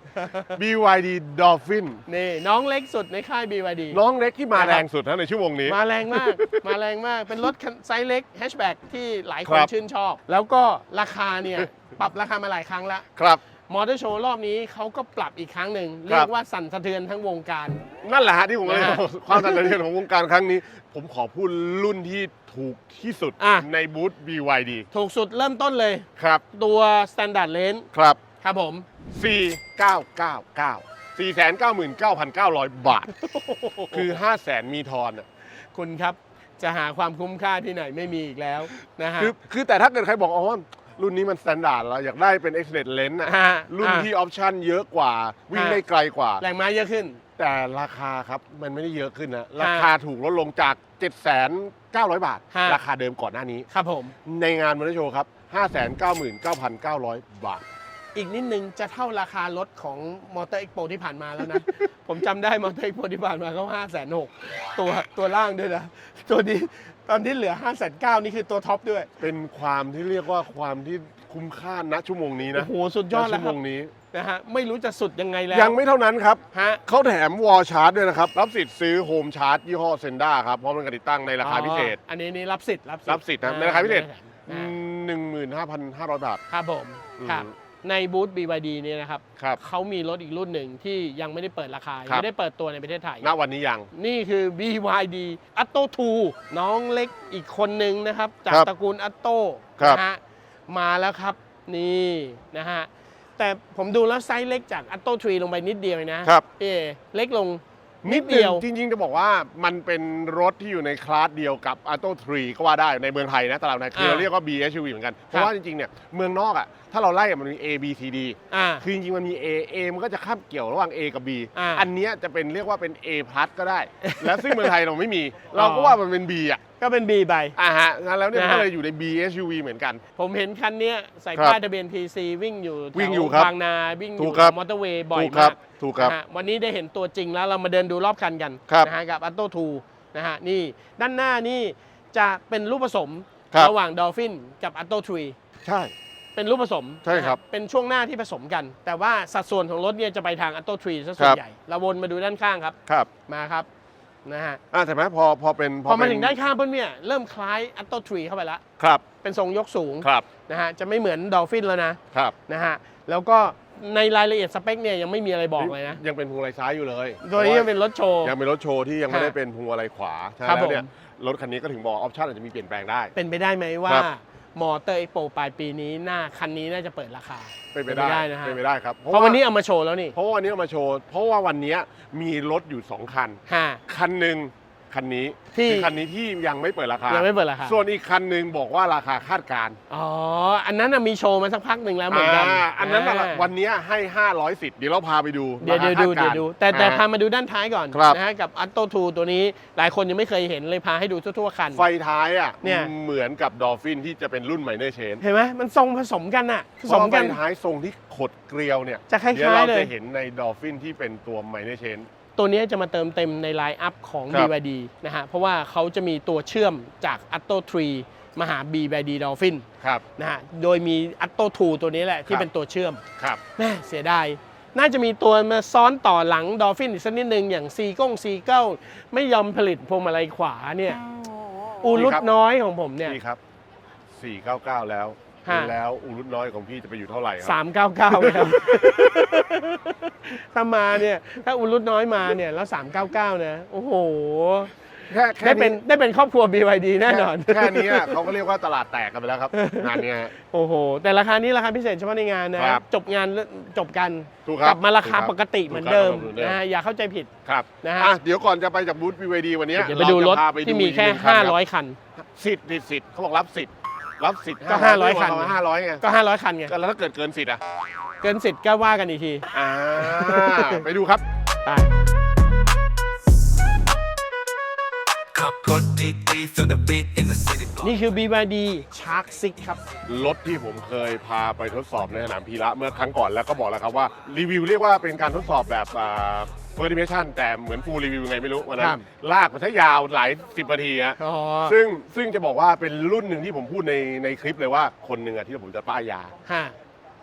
[SPEAKER 6] BYD Dolphin
[SPEAKER 2] นี่น้องเล็กสุดในค่าย BYD
[SPEAKER 6] น้องเล็กที่มา
[SPEAKER 2] นะครับ
[SPEAKER 6] แรงสุดนะในชั่วโมงนี้
[SPEAKER 2] มาแรงมาก มาแรงมาก เป็นรถคันไซส์เล็กแฮชแบ็กที่หลายคน
[SPEAKER 6] ครับ
[SPEAKER 2] ชื่นชอบ แล้วก็ราคาเนี่ย ปรับราคามาหลายครั้งแล้ว
[SPEAKER 6] ครับ
[SPEAKER 2] มอเตอร์โชว์รอบนี้เขาก็ปรับอีกครั้งหนึ่ง
[SPEAKER 6] ครับ
[SPEAKER 2] เรียกว่าสั่นสะเทือนทั้งวงการ
[SPEAKER 6] นั่นแหละฮะที่ผมเลย
[SPEAKER 2] นะฮะ
[SPEAKER 6] ความสั่นสะเทือนของวงการครั้งนี้ ผมขอพูดรุ่นที่ถูกที่สุด
[SPEAKER 2] อะ
[SPEAKER 6] ในบูธ BYD
[SPEAKER 2] ถูกสุดเริ่มต้นเลย
[SPEAKER 6] ครับ
[SPEAKER 2] ตัว Standard Range
[SPEAKER 6] ครับ
[SPEAKER 2] ครับผม
[SPEAKER 6] 4999 499,900 บาท คือ 500,000 มีทอนอะ
[SPEAKER 2] คุณครับจะหาความคุ้มค่าที่ไหนไม่มีอีกแล้วนะฮะ
[SPEAKER 6] คือคือแต่ถ้าเกิดใครบอกอ๋อ รุ่นนี้มันสแตนดาร์ดเราอยากได้เป็น Excellent Lens อะ
[SPEAKER 2] ฮะ
[SPEAKER 6] รุ่น
[SPEAKER 2] อะ
[SPEAKER 6] ที่ออปชั่นเยอะกว่า วิ่ง
[SPEAKER 2] ฮะ
[SPEAKER 6] ได้ไกลกว่า
[SPEAKER 2] แรงม้าเยอะขึ้น
[SPEAKER 6] แต่ราคาครับมันไม่ได้เยอะขึ้นนะ ราคาถูกลดลงจาก 7,900 บาท
[SPEAKER 2] ฮะ
[SPEAKER 6] ราคาเดิมก่อนหน้านี้
[SPEAKER 2] ครับผม
[SPEAKER 6] ในงานมอเตอร์โชว์ครับ 599,900 บาท
[SPEAKER 2] อีกนิดนึงจะเท่าราคารถของมอเตอร์เอ็กโปที่ผ่านมาแล้วนะ ผมจำได้มอเตอร์เอ็กโปที่ผ่านมาเขาห้าแสนหกตัวตัวล่างด้วยนะ ตัวนี้ ตอนที่เหลือ5้าแสนเก้านี่คือตัวท็อปด้วย
[SPEAKER 6] เป็นความที่เรียกว่าความที่คุ้มค่าณชั่วโมงนี้
[SPEAKER 2] โอ้
[SPEAKER 6] นะ
[SPEAKER 2] โหสุดยอด
[SPEAKER 6] ณ
[SPEAKER 2] แล้ว
[SPEAKER 6] ชั่ว
[SPEAKER 2] ค
[SPEAKER 6] โม
[SPEAKER 2] รับ
[SPEAKER 6] งนี้
[SPEAKER 2] นะฮะไม่รู้จะสุดยังไงแล้ว
[SPEAKER 6] ยังไม่เท่านั้นครับ
[SPEAKER 2] ฮะ
[SPEAKER 6] เขาแถมวอลชาร์จด้วยนะครับ รับสิทธิ์ซื้อโฮมชาร์จยี่ห้อเซนด้าครับพร้อมกับติดตั้งในราคาพิเศษ
[SPEAKER 2] อ๋ออันนี้นี่รับสิทธิ์รับสิทธิ์
[SPEAKER 6] รับสิทธิ์นะ
[SPEAKER 2] อ่
[SPEAKER 6] ในราคาพิเศษ
[SPEAKER 2] อ่า
[SPEAKER 6] หนึ่งหมื่นห้าพันห้าร้อยบาท
[SPEAKER 2] ครับผม
[SPEAKER 6] อืม
[SPEAKER 2] ครับ ในบูธ BYD เนี่ยนะครับ
[SPEAKER 6] ครับ
[SPEAKER 2] เขามีรถอีกรุ่นหนึ่งที่ยังไม่ได้เปิดราคา
[SPEAKER 6] ค
[SPEAKER 2] ยั
[SPEAKER 6] รับ
[SPEAKER 2] งไม่ได้เปิดตัวในประเทศไทย
[SPEAKER 6] ณ วันนี้ยัง
[SPEAKER 2] นี่คือ BYD Atto 2น้องเล็กอีกคนนึงนะครับ จาก
[SPEAKER 6] ครับ
[SPEAKER 2] ตระกูล Atto
[SPEAKER 6] ครับ
[SPEAKER 2] นะฮะมาแล้วครับนี่นะฮะแต่ผมดูแล้วไซส์เล็กจาก Atto 3ลงไปนิดเดียวเองนะครับ เอเล็กลง นิดเดียว
[SPEAKER 6] จริง ๆ จะบอกว่ามันเป็นรถที่อยู่ในคลาสเดียวกับ a t o 3 ก็ว่าได้ในเมืองไทยนะตลาดไทยคือ
[SPEAKER 2] อ่า
[SPEAKER 6] เราเรียกว่า B SUV เหมือนกัน เพราะว่าจริง ๆ เนี่ย เมืองนอกอะถ้าเราไล่อะมันมี A B C D
[SPEAKER 2] อ่า
[SPEAKER 6] คือจริง ๆ มันมี A A มันก็จะข้ามเกี่ยวระหว่าง A กับ B
[SPEAKER 2] อ่า
[SPEAKER 6] อันเนี้ยจะเป็นเรียกว่าเป็น A plus ก็ได้ แล้วซึ่งเมืองไทยเราไม่มี เราก็ว่ามันเป็น B อะ
[SPEAKER 2] ก็เป็น B ไป
[SPEAKER 6] อ่าฮะแล้วเนี่ยมัน
[SPEAKER 2] นะฮะ
[SPEAKER 6] ก็เลยอยู่ใน B SUV เหมือนกัน
[SPEAKER 2] ผมเห็นคันเนี้ยใส่
[SPEAKER 6] ครับ
[SPEAKER 2] ป้ายทะเบียน PC วิ่งอยู่
[SPEAKER 6] วิ่ง
[SPEAKER 2] แถ
[SPEAKER 6] อยู่ครับ
[SPEAKER 2] บางนาวิ่งอ
[SPEAKER 6] ถู
[SPEAKER 2] ยู่
[SPEAKER 6] กครับ
[SPEAKER 2] มอเตอร์เวย์บ่อย
[SPEAKER 6] ถูกครั
[SPEAKER 2] มา
[SPEAKER 6] บ
[SPEAKER 2] ก
[SPEAKER 6] ถูกครับ
[SPEAKER 2] นะฮะวันนี้ได้เห็นตัวจริงแล้วเรามาเดินดูรอบคันกัน
[SPEAKER 6] ครับ
[SPEAKER 2] นะฮะกับ Atto 2นะฮะนี่ด้านหน้านี่จะเป็นรูปผสม
[SPEAKER 6] ครับ
[SPEAKER 2] ระหว่าง Dolphin กับ Atto 3
[SPEAKER 6] ใช่
[SPEAKER 2] เป็นรูปผสม
[SPEAKER 6] ใช่ครับ
[SPEAKER 2] นะฮะเป็นช่วงหน้าที่ผสมกัน แต่ว่าสัดส่วนของรถเนี่ยจะไปทาง Atto 3ซะส่ว
[SPEAKER 6] ครั
[SPEAKER 2] น
[SPEAKER 6] บ
[SPEAKER 2] ใหญ่เราวนมาดูด้านข้างครับ
[SPEAKER 6] ครับ
[SPEAKER 2] มาครับนะฮะ
[SPEAKER 6] อ่าแต่ไหมพอพอเป็น
[SPEAKER 2] พอมา
[SPEAKER 6] เป็น
[SPEAKER 2] ถึงด้านข้างปุ๊บเนี่ยเริ่มคล้าย Atto 3เข้าไปแล้ว
[SPEAKER 6] ครับ
[SPEAKER 2] เป็นทรงยกสูง
[SPEAKER 6] ครับ
[SPEAKER 2] นะฮะจะไม่เหมือน Dolphin แล้วนะ
[SPEAKER 6] ครับ
[SPEAKER 2] นะฮะแล้วก็ ในรายละเอียดสเปคเนี่ยยังไม่มีอะไรบอกเลยนะ
[SPEAKER 6] ยังเป็นพวงมาลัยซ้ายอยู่เลย
[SPEAKER 2] ตัวนี้ยังเป็นรถโชว์
[SPEAKER 6] ยังเป็นรถโชว์ที่ยังไม่
[SPEAKER 2] ฮะ
[SPEAKER 6] ได้เป็นพวงมาลัยขวาใช่
[SPEAKER 2] ครับ
[SPEAKER 6] แล้วเนี่ย
[SPEAKER 2] ผม
[SPEAKER 6] รถคันนี้ก็ถึงบอกออปชั่นอาจจะมีเปลี่ยนแปลงได้
[SPEAKER 2] เป็นไปได้ไหมว่า
[SPEAKER 6] ครับ
[SPEAKER 2] มอเตอร์เอ็กโปปลายปีนี้หน้าคันนี้น่าจะเปิดราคา
[SPEAKER 6] เป็นไปได้
[SPEAKER 2] นะฮะ
[SPEAKER 6] เป็นไปได้ครับ
[SPEAKER 2] เพราะวันนี้เอามาโชว์แล้วนี่
[SPEAKER 6] เพราะว่าวันนี้เอามาโชว์เพราะว่าวันนี้มีรถอยู่ 2 คัน
[SPEAKER 2] ฮะ
[SPEAKER 6] คันหนึ่ง คันนี้
[SPEAKER 2] ที่
[SPEAKER 6] คือคันนี้ที่ยังไม่เปิดราคา
[SPEAKER 2] ยั
[SPEAKER 6] ยัง
[SPEAKER 2] ไม่เปิดราคา
[SPEAKER 6] ส่วนอีกคันหนึ่งบอกว่าราคาคาดการณ์
[SPEAKER 2] อ๋อ อันนั้นน่ะมีโชว์มาสักพักหนึ่งแล้วเหมือนกัน
[SPEAKER 6] อ่าอันนั้นน่ะ
[SPEAKER 2] อ่า
[SPEAKER 6] วันนี้ให้500สิทธิ์เดี๋ยวเราพาไปดู
[SPEAKER 2] เดี๋ยว
[SPEAKER 6] รา
[SPEAKER 2] เดี๋ยว
[SPEAKER 6] คา
[SPEAKER 2] ดู
[SPEAKER 6] คา
[SPEAKER 2] เดี๋ยวดู แต่แต่
[SPEAKER 6] อ่
[SPEAKER 2] พามาดูด้านท้ายก่อน
[SPEAKER 6] ครับ
[SPEAKER 2] นะฮะกับ a t t o 2ตัวนี้หลายคนยังไม่เคยเห็นเลยพาให้ดูทั่วๆคัน
[SPEAKER 6] ไฟท้ายอะ
[SPEAKER 2] เนี่ย
[SPEAKER 6] เหมือนกับดอลฟินที่จะเป็นรุ่นไมเนอร์เชน
[SPEAKER 2] เห็นไหมมันทรงผสมกันอะผ
[SPEAKER 6] เพ
[SPEAKER 2] ส
[SPEAKER 6] ราะ
[SPEAKER 2] ม
[SPEAKER 6] ว่าไฟ
[SPEAKER 2] กัน
[SPEAKER 6] ท้ายทรงที่ขดเกลียวเนี่ย
[SPEAKER 2] จะคล้ายๆ
[SPEAKER 6] เดี๋ยวเรา
[SPEAKER 2] เลย
[SPEAKER 6] จะเห็นในดอลฟินที่เป็นตัวไมเนอร์เชน
[SPEAKER 2] ตัวนี้จะมาเติมเต็มในไลน์อัพของ
[SPEAKER 6] ครับ
[SPEAKER 2] BYD นะฮะเพราะว่าเขาจะมีตัวเชื่อมจาก a t t o 3มาหา BYD Dolphin
[SPEAKER 6] ครับ
[SPEAKER 2] นะฮะโดยมี a t t o 2ตัวนี้แหละที่
[SPEAKER 6] ครับ
[SPEAKER 2] เป็นตัวเชื่อม
[SPEAKER 6] ครับ
[SPEAKER 2] แม่เสียดายน่าจะมีตัวมาซ้อนต่อหลัง Dolphin อีกสักนิดนึง อย่างซีก้งซีเก้าไม่ยอมผลิตพวงมาลัยขวาเนี่ยอูรุดน้อยของผมเนี่ย
[SPEAKER 6] นี่ครับ 499 แล้ว
[SPEAKER 2] ฮะ
[SPEAKER 6] แล้วอูรุดน้อยของพี่จะไปอยู่เท่าไหร่ครั
[SPEAKER 2] สามเก้าเก้าครับ ถ้ามาเนี่ยถ้าอุรุดน้อยมาเนี่ยแล้วสามเก้าเก้านะโอ้โห
[SPEAKER 6] แค่แค่
[SPEAKER 2] ได้เป็นได้เป็นครอบครัว BYD แน่นอน
[SPEAKER 6] แค่แค่นี้อะเขาก็เรียกว่าตลาดแตกกันไปแล้วครับ งานเนี้ยฮะ
[SPEAKER 2] โอ้โห แต่ราคานี้ราคาพิเศษเฉพาะในงานนะ
[SPEAKER 6] ครับ
[SPEAKER 2] จบงานแล้วจบกัน
[SPEAKER 6] ถูกครับ
[SPEAKER 2] กลับมาราคา
[SPEAKER 6] ถูกครับ
[SPEAKER 2] ปกติเหมือนเดิม
[SPEAKER 6] ถูกครับเหมือนเดิม
[SPEAKER 2] นะฮะอย่าเข้าใจผิด
[SPEAKER 6] ครับ
[SPEAKER 2] นะฮะ
[SPEAKER 6] อะเดี๋ยวก่อนจะไปจากบูธ BYD วันเนี้ย
[SPEAKER 2] เดี๋ยวไปดูรถ
[SPEAKER 6] เาจะพาไป
[SPEAKER 2] ที่มีแค่
[SPEAKER 6] อีกหนึ่งคันรับ
[SPEAKER 2] 500 คัน
[SPEAKER 6] สิทธิ์สิทธิ์สิทธิ์เขาบอกรับสิทธิ์ รับสิทธิ์
[SPEAKER 2] ก็
[SPEAKER 6] 500
[SPEAKER 2] 500คัน
[SPEAKER 6] ห้าร้อยไง
[SPEAKER 2] ก็ 500 คันไง
[SPEAKER 6] ก็แล้วถ้าเกิดเกินสิทธิ์อะ
[SPEAKER 2] เกินสิทธิ์ก็ว่ากันอีกที
[SPEAKER 6] อ่า ไปดูครับ
[SPEAKER 2] ไป
[SPEAKER 1] ขับรถดีๆ feel the beat in the city block
[SPEAKER 2] นี่คือ BYD Shark 6 ครับ
[SPEAKER 6] รถที่ผมเคยพาไปทดสอบในสนามพีระเมื่อครั้งก่อนแล้วก็บอกแล้วครับว่า รีวิวเรียกว่าเป็นการทดสอบแบบ เฟิร์สดิเมชันแต่เหมือนฟูลรีวิวไงไม่รู้วันนั้
[SPEAKER 2] ครั
[SPEAKER 6] น
[SPEAKER 2] บ
[SPEAKER 6] ลากมาซะยาวหลายสิบนาทีฮะ
[SPEAKER 2] อ๋อ
[SPEAKER 6] ซึ่งซึ่งจะบอกว่าเป็นรุ่นหนึ่งที่ผมพูดในในคลิปเลยว่าคนหนึ่งอะที่ผมจะป้ายยา
[SPEAKER 2] ฮะ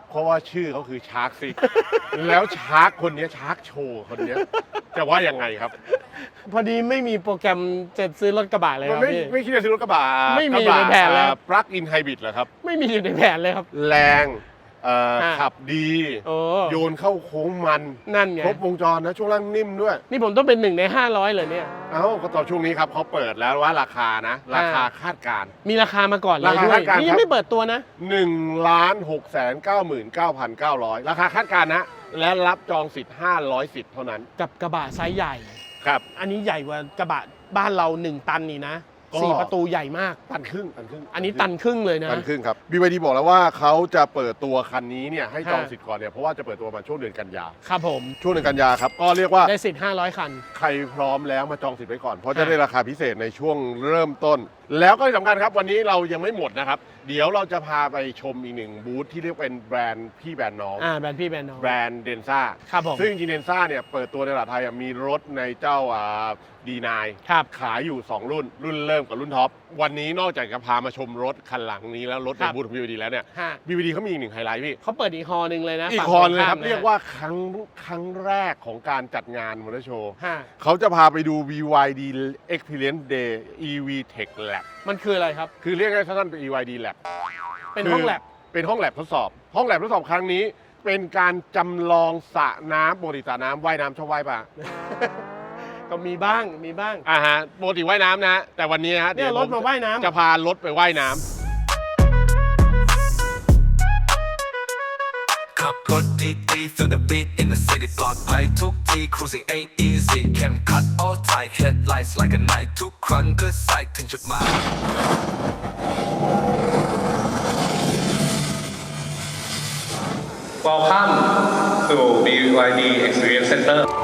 [SPEAKER 6] เพราะว่าชื่อเขาคือชาร์กซิแล้วชาร์กคนเนี้ชาร์กโชว์คนเนี้ยจะว่ายังไงครับ
[SPEAKER 2] พอดีไม่มีโปรแกรมจะซื้อรถกระบะเลยค
[SPEAKER 6] มัน
[SPEAKER 2] รับ
[SPEAKER 6] ไม่
[SPEAKER 2] พี่
[SPEAKER 6] ไม่คิดจะซื้อรถกระบะ
[SPEAKER 2] ไม่มีอยู่ในแผนแล้ว
[SPEAKER 6] ปลั๊กอินไฮบริดเหรอครับ
[SPEAKER 2] ไม่มีอยู่ในแผนเลยครับ
[SPEAKER 6] แรง เอ่อ
[SPEAKER 2] ฮะ
[SPEAKER 6] ขับดี
[SPEAKER 2] โอ้
[SPEAKER 6] โยนเข้าโค้งมัน
[SPEAKER 2] นั่นไง
[SPEAKER 6] ครบวงจรนะช่วงล่างนิ่มด้วย
[SPEAKER 2] นี่ผมต้องเป็นหนึ่งใน 500เลยเนี่ย
[SPEAKER 6] เอ้าก็ตอนช่วงนี้ครับเขาเปิดแล้วว่าราคานะ ราคาคาดการณ์
[SPEAKER 2] มีราคามาก่อนเลย
[SPEAKER 6] ราคา
[SPEAKER 2] ด้วย
[SPEAKER 6] คาดการณ์
[SPEAKER 2] นี่
[SPEAKER 6] ครั
[SPEAKER 2] ยัง
[SPEAKER 6] บ
[SPEAKER 2] ไม่เปิดตัวนะ
[SPEAKER 6] 1ล้าน6แสน9หมื่น9,900 ราคาคาดการณ์นะ และรับจองสิทธิ์ 500 สิทธิ์เท่านั้น
[SPEAKER 2] กับกระบะไซส์ใหญ่
[SPEAKER 6] ครับ
[SPEAKER 2] อันนี้ใหญ่กว่ากระบะบ้านเรา 1 ตันนี่นะ
[SPEAKER 6] ก็
[SPEAKER 2] สี่ประตูใหญ่มาก
[SPEAKER 6] ตันครึ่งตันครึ่ง
[SPEAKER 2] อันนี้ตันครึ่งเลยนะ
[SPEAKER 6] ตันครึ่งครับ BYD บอกแล้วว่าเขาจะเปิดตัวคันนี้เนี่ยให้จอง
[SPEAKER 2] ฮะ
[SPEAKER 6] สิทธิ์ก่อนเนี่ยเพราะว่าจะเปิดตัวมาช่วงเดือนกันยา
[SPEAKER 2] ครับผม
[SPEAKER 6] ช่วงเดือนกันยาครับก็เรียกว่า
[SPEAKER 2] ได้สิทธิ์500 คัน
[SPEAKER 6] ใครพร้อมแล้วมาจองสิทธิ์ไว้ก่อนเพราะ
[SPEAKER 2] ฮะ
[SPEAKER 6] จะได้ราคาพิเศษในช่วงเริ่มต้น แล้วก็ที่สำคัญครับวันนี้เรายังไม่หมดนะครับ เดี๋ยวเราจะพาไปชมอีกหนึ่งบูธที่เรียกเป็นแบรนด์พี่แบรนด์น้อง
[SPEAKER 2] อ่าแบรนด์พี่แบรนด์น้อง
[SPEAKER 6] แบรนด์เดนซ่า
[SPEAKER 2] ครับผม
[SPEAKER 6] ซึ่งจริงเดนซ่าเนี่ยเปิดตัวในตลาดไทยอะมีรถในเจ้าดีนาย
[SPEAKER 2] ครับ
[SPEAKER 6] ขายอยู่ 2 รุ่น รุ่นเริ่มกับรุ่นท็อป วันนี้นอกจากจะพามาชมรถคันหลังนี้แล้วรถ
[SPEAKER 2] ค
[SPEAKER 6] ใน
[SPEAKER 2] รับ
[SPEAKER 6] บูธของ BYD แล้วเนี่ย
[SPEAKER 2] ฮะ
[SPEAKER 6] BYD เขามีอีกหนึ่งไฮไลท์พี่
[SPEAKER 2] เขาเปิดอีกฮอหนึ่งเลยนะ
[SPEAKER 6] อีก
[SPEAKER 2] ฝั่ง
[SPEAKER 6] คอนเลยครับ
[SPEAKER 2] ตงข้มะ
[SPEAKER 6] เรียกว่าครั้งครั้งแรกของการจัดงานมอเตอร์โชว์
[SPEAKER 2] ฮะ
[SPEAKER 6] เขาจะพาไปดู BYD Experience Day EV Tech Lab
[SPEAKER 2] มันคืออะไรครับ
[SPEAKER 6] คือเรียกง่ายๆสั้นๆเป็น BYD Lab
[SPEAKER 2] เป็นห้องแลบ
[SPEAKER 6] คือเป็นห้องแลบทดสอบ ห้องแลบทดสอบครั้งนี้ เป็นการจำลองสระน้ำปกติสระน้ำว่ายน้ำชอบว่ายป่ะ
[SPEAKER 2] ก็มีบ้างมีบ้าง
[SPEAKER 6] อ่าฮะปกติว่ายน้ำนะแต่วันนี้ฮะ
[SPEAKER 2] เนี่ย
[SPEAKER 6] ดี๋ว
[SPEAKER 2] รถมาว่ายน้ำ
[SPEAKER 6] จะพารถไปว่ายน้ำ
[SPEAKER 1] ขับรถดีๆ feel the beat in the city block ไปทุกที cruising ain't easy เข้มขัด all tight headlights like a night ทุกครั้งก็ใส่ถึงจุดหมาย
[SPEAKER 5] Welcome to BYD Experience Center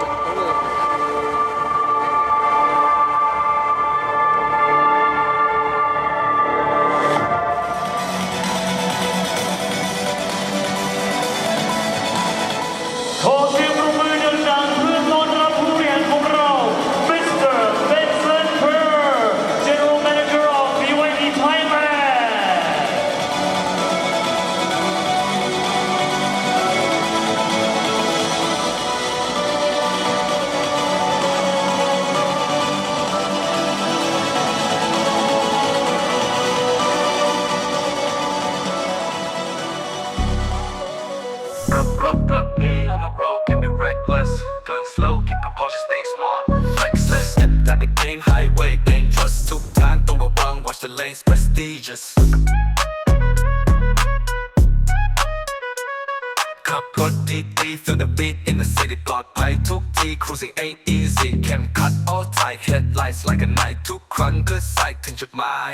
[SPEAKER 7] ขับร
[SPEAKER 1] ถดีๆ feel the beat in the city block ไปทุกที cruising ain't easy เข้มขัด all tight headlights like a night ทุกครั้งก็ใส่ถึงจุดหมาย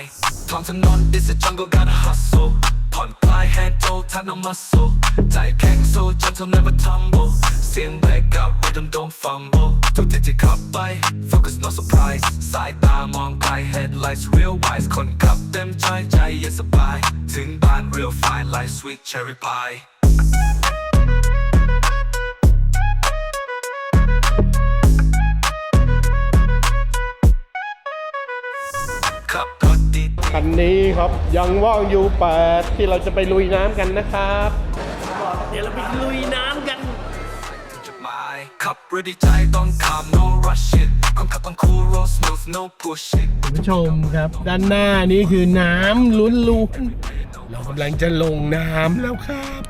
[SPEAKER 1] ท้องถนน is a jungle gotta hustle ผ่อนคลาย handle ทันเอา muscle ใจแข็ง so gentle never tumble เสียง back up rhythm don't fumble ทุกทีที่ขับไป focus no surprise สายตามองไกล headlights real wise คนขับเต็มใจใจเย็นสบาย ถึงบ้าน real fine like sweet cherry pie
[SPEAKER 2] คันนี้ครับยังว่างอยู่แปดที่เราจะไปลุยน้ำกันนะครับ เดี๋ยวเราไปลุยน้ำกัน
[SPEAKER 1] จุดหมายขับรถดีใจต้องขับ no rush it คนขับต้อง cool roll smooth no push it
[SPEAKER 2] คุณผู้ชมครับ ด้านหน้านี่คือน้ำลุ้นๆเรากำลังจะลงน้ำแล้วครับ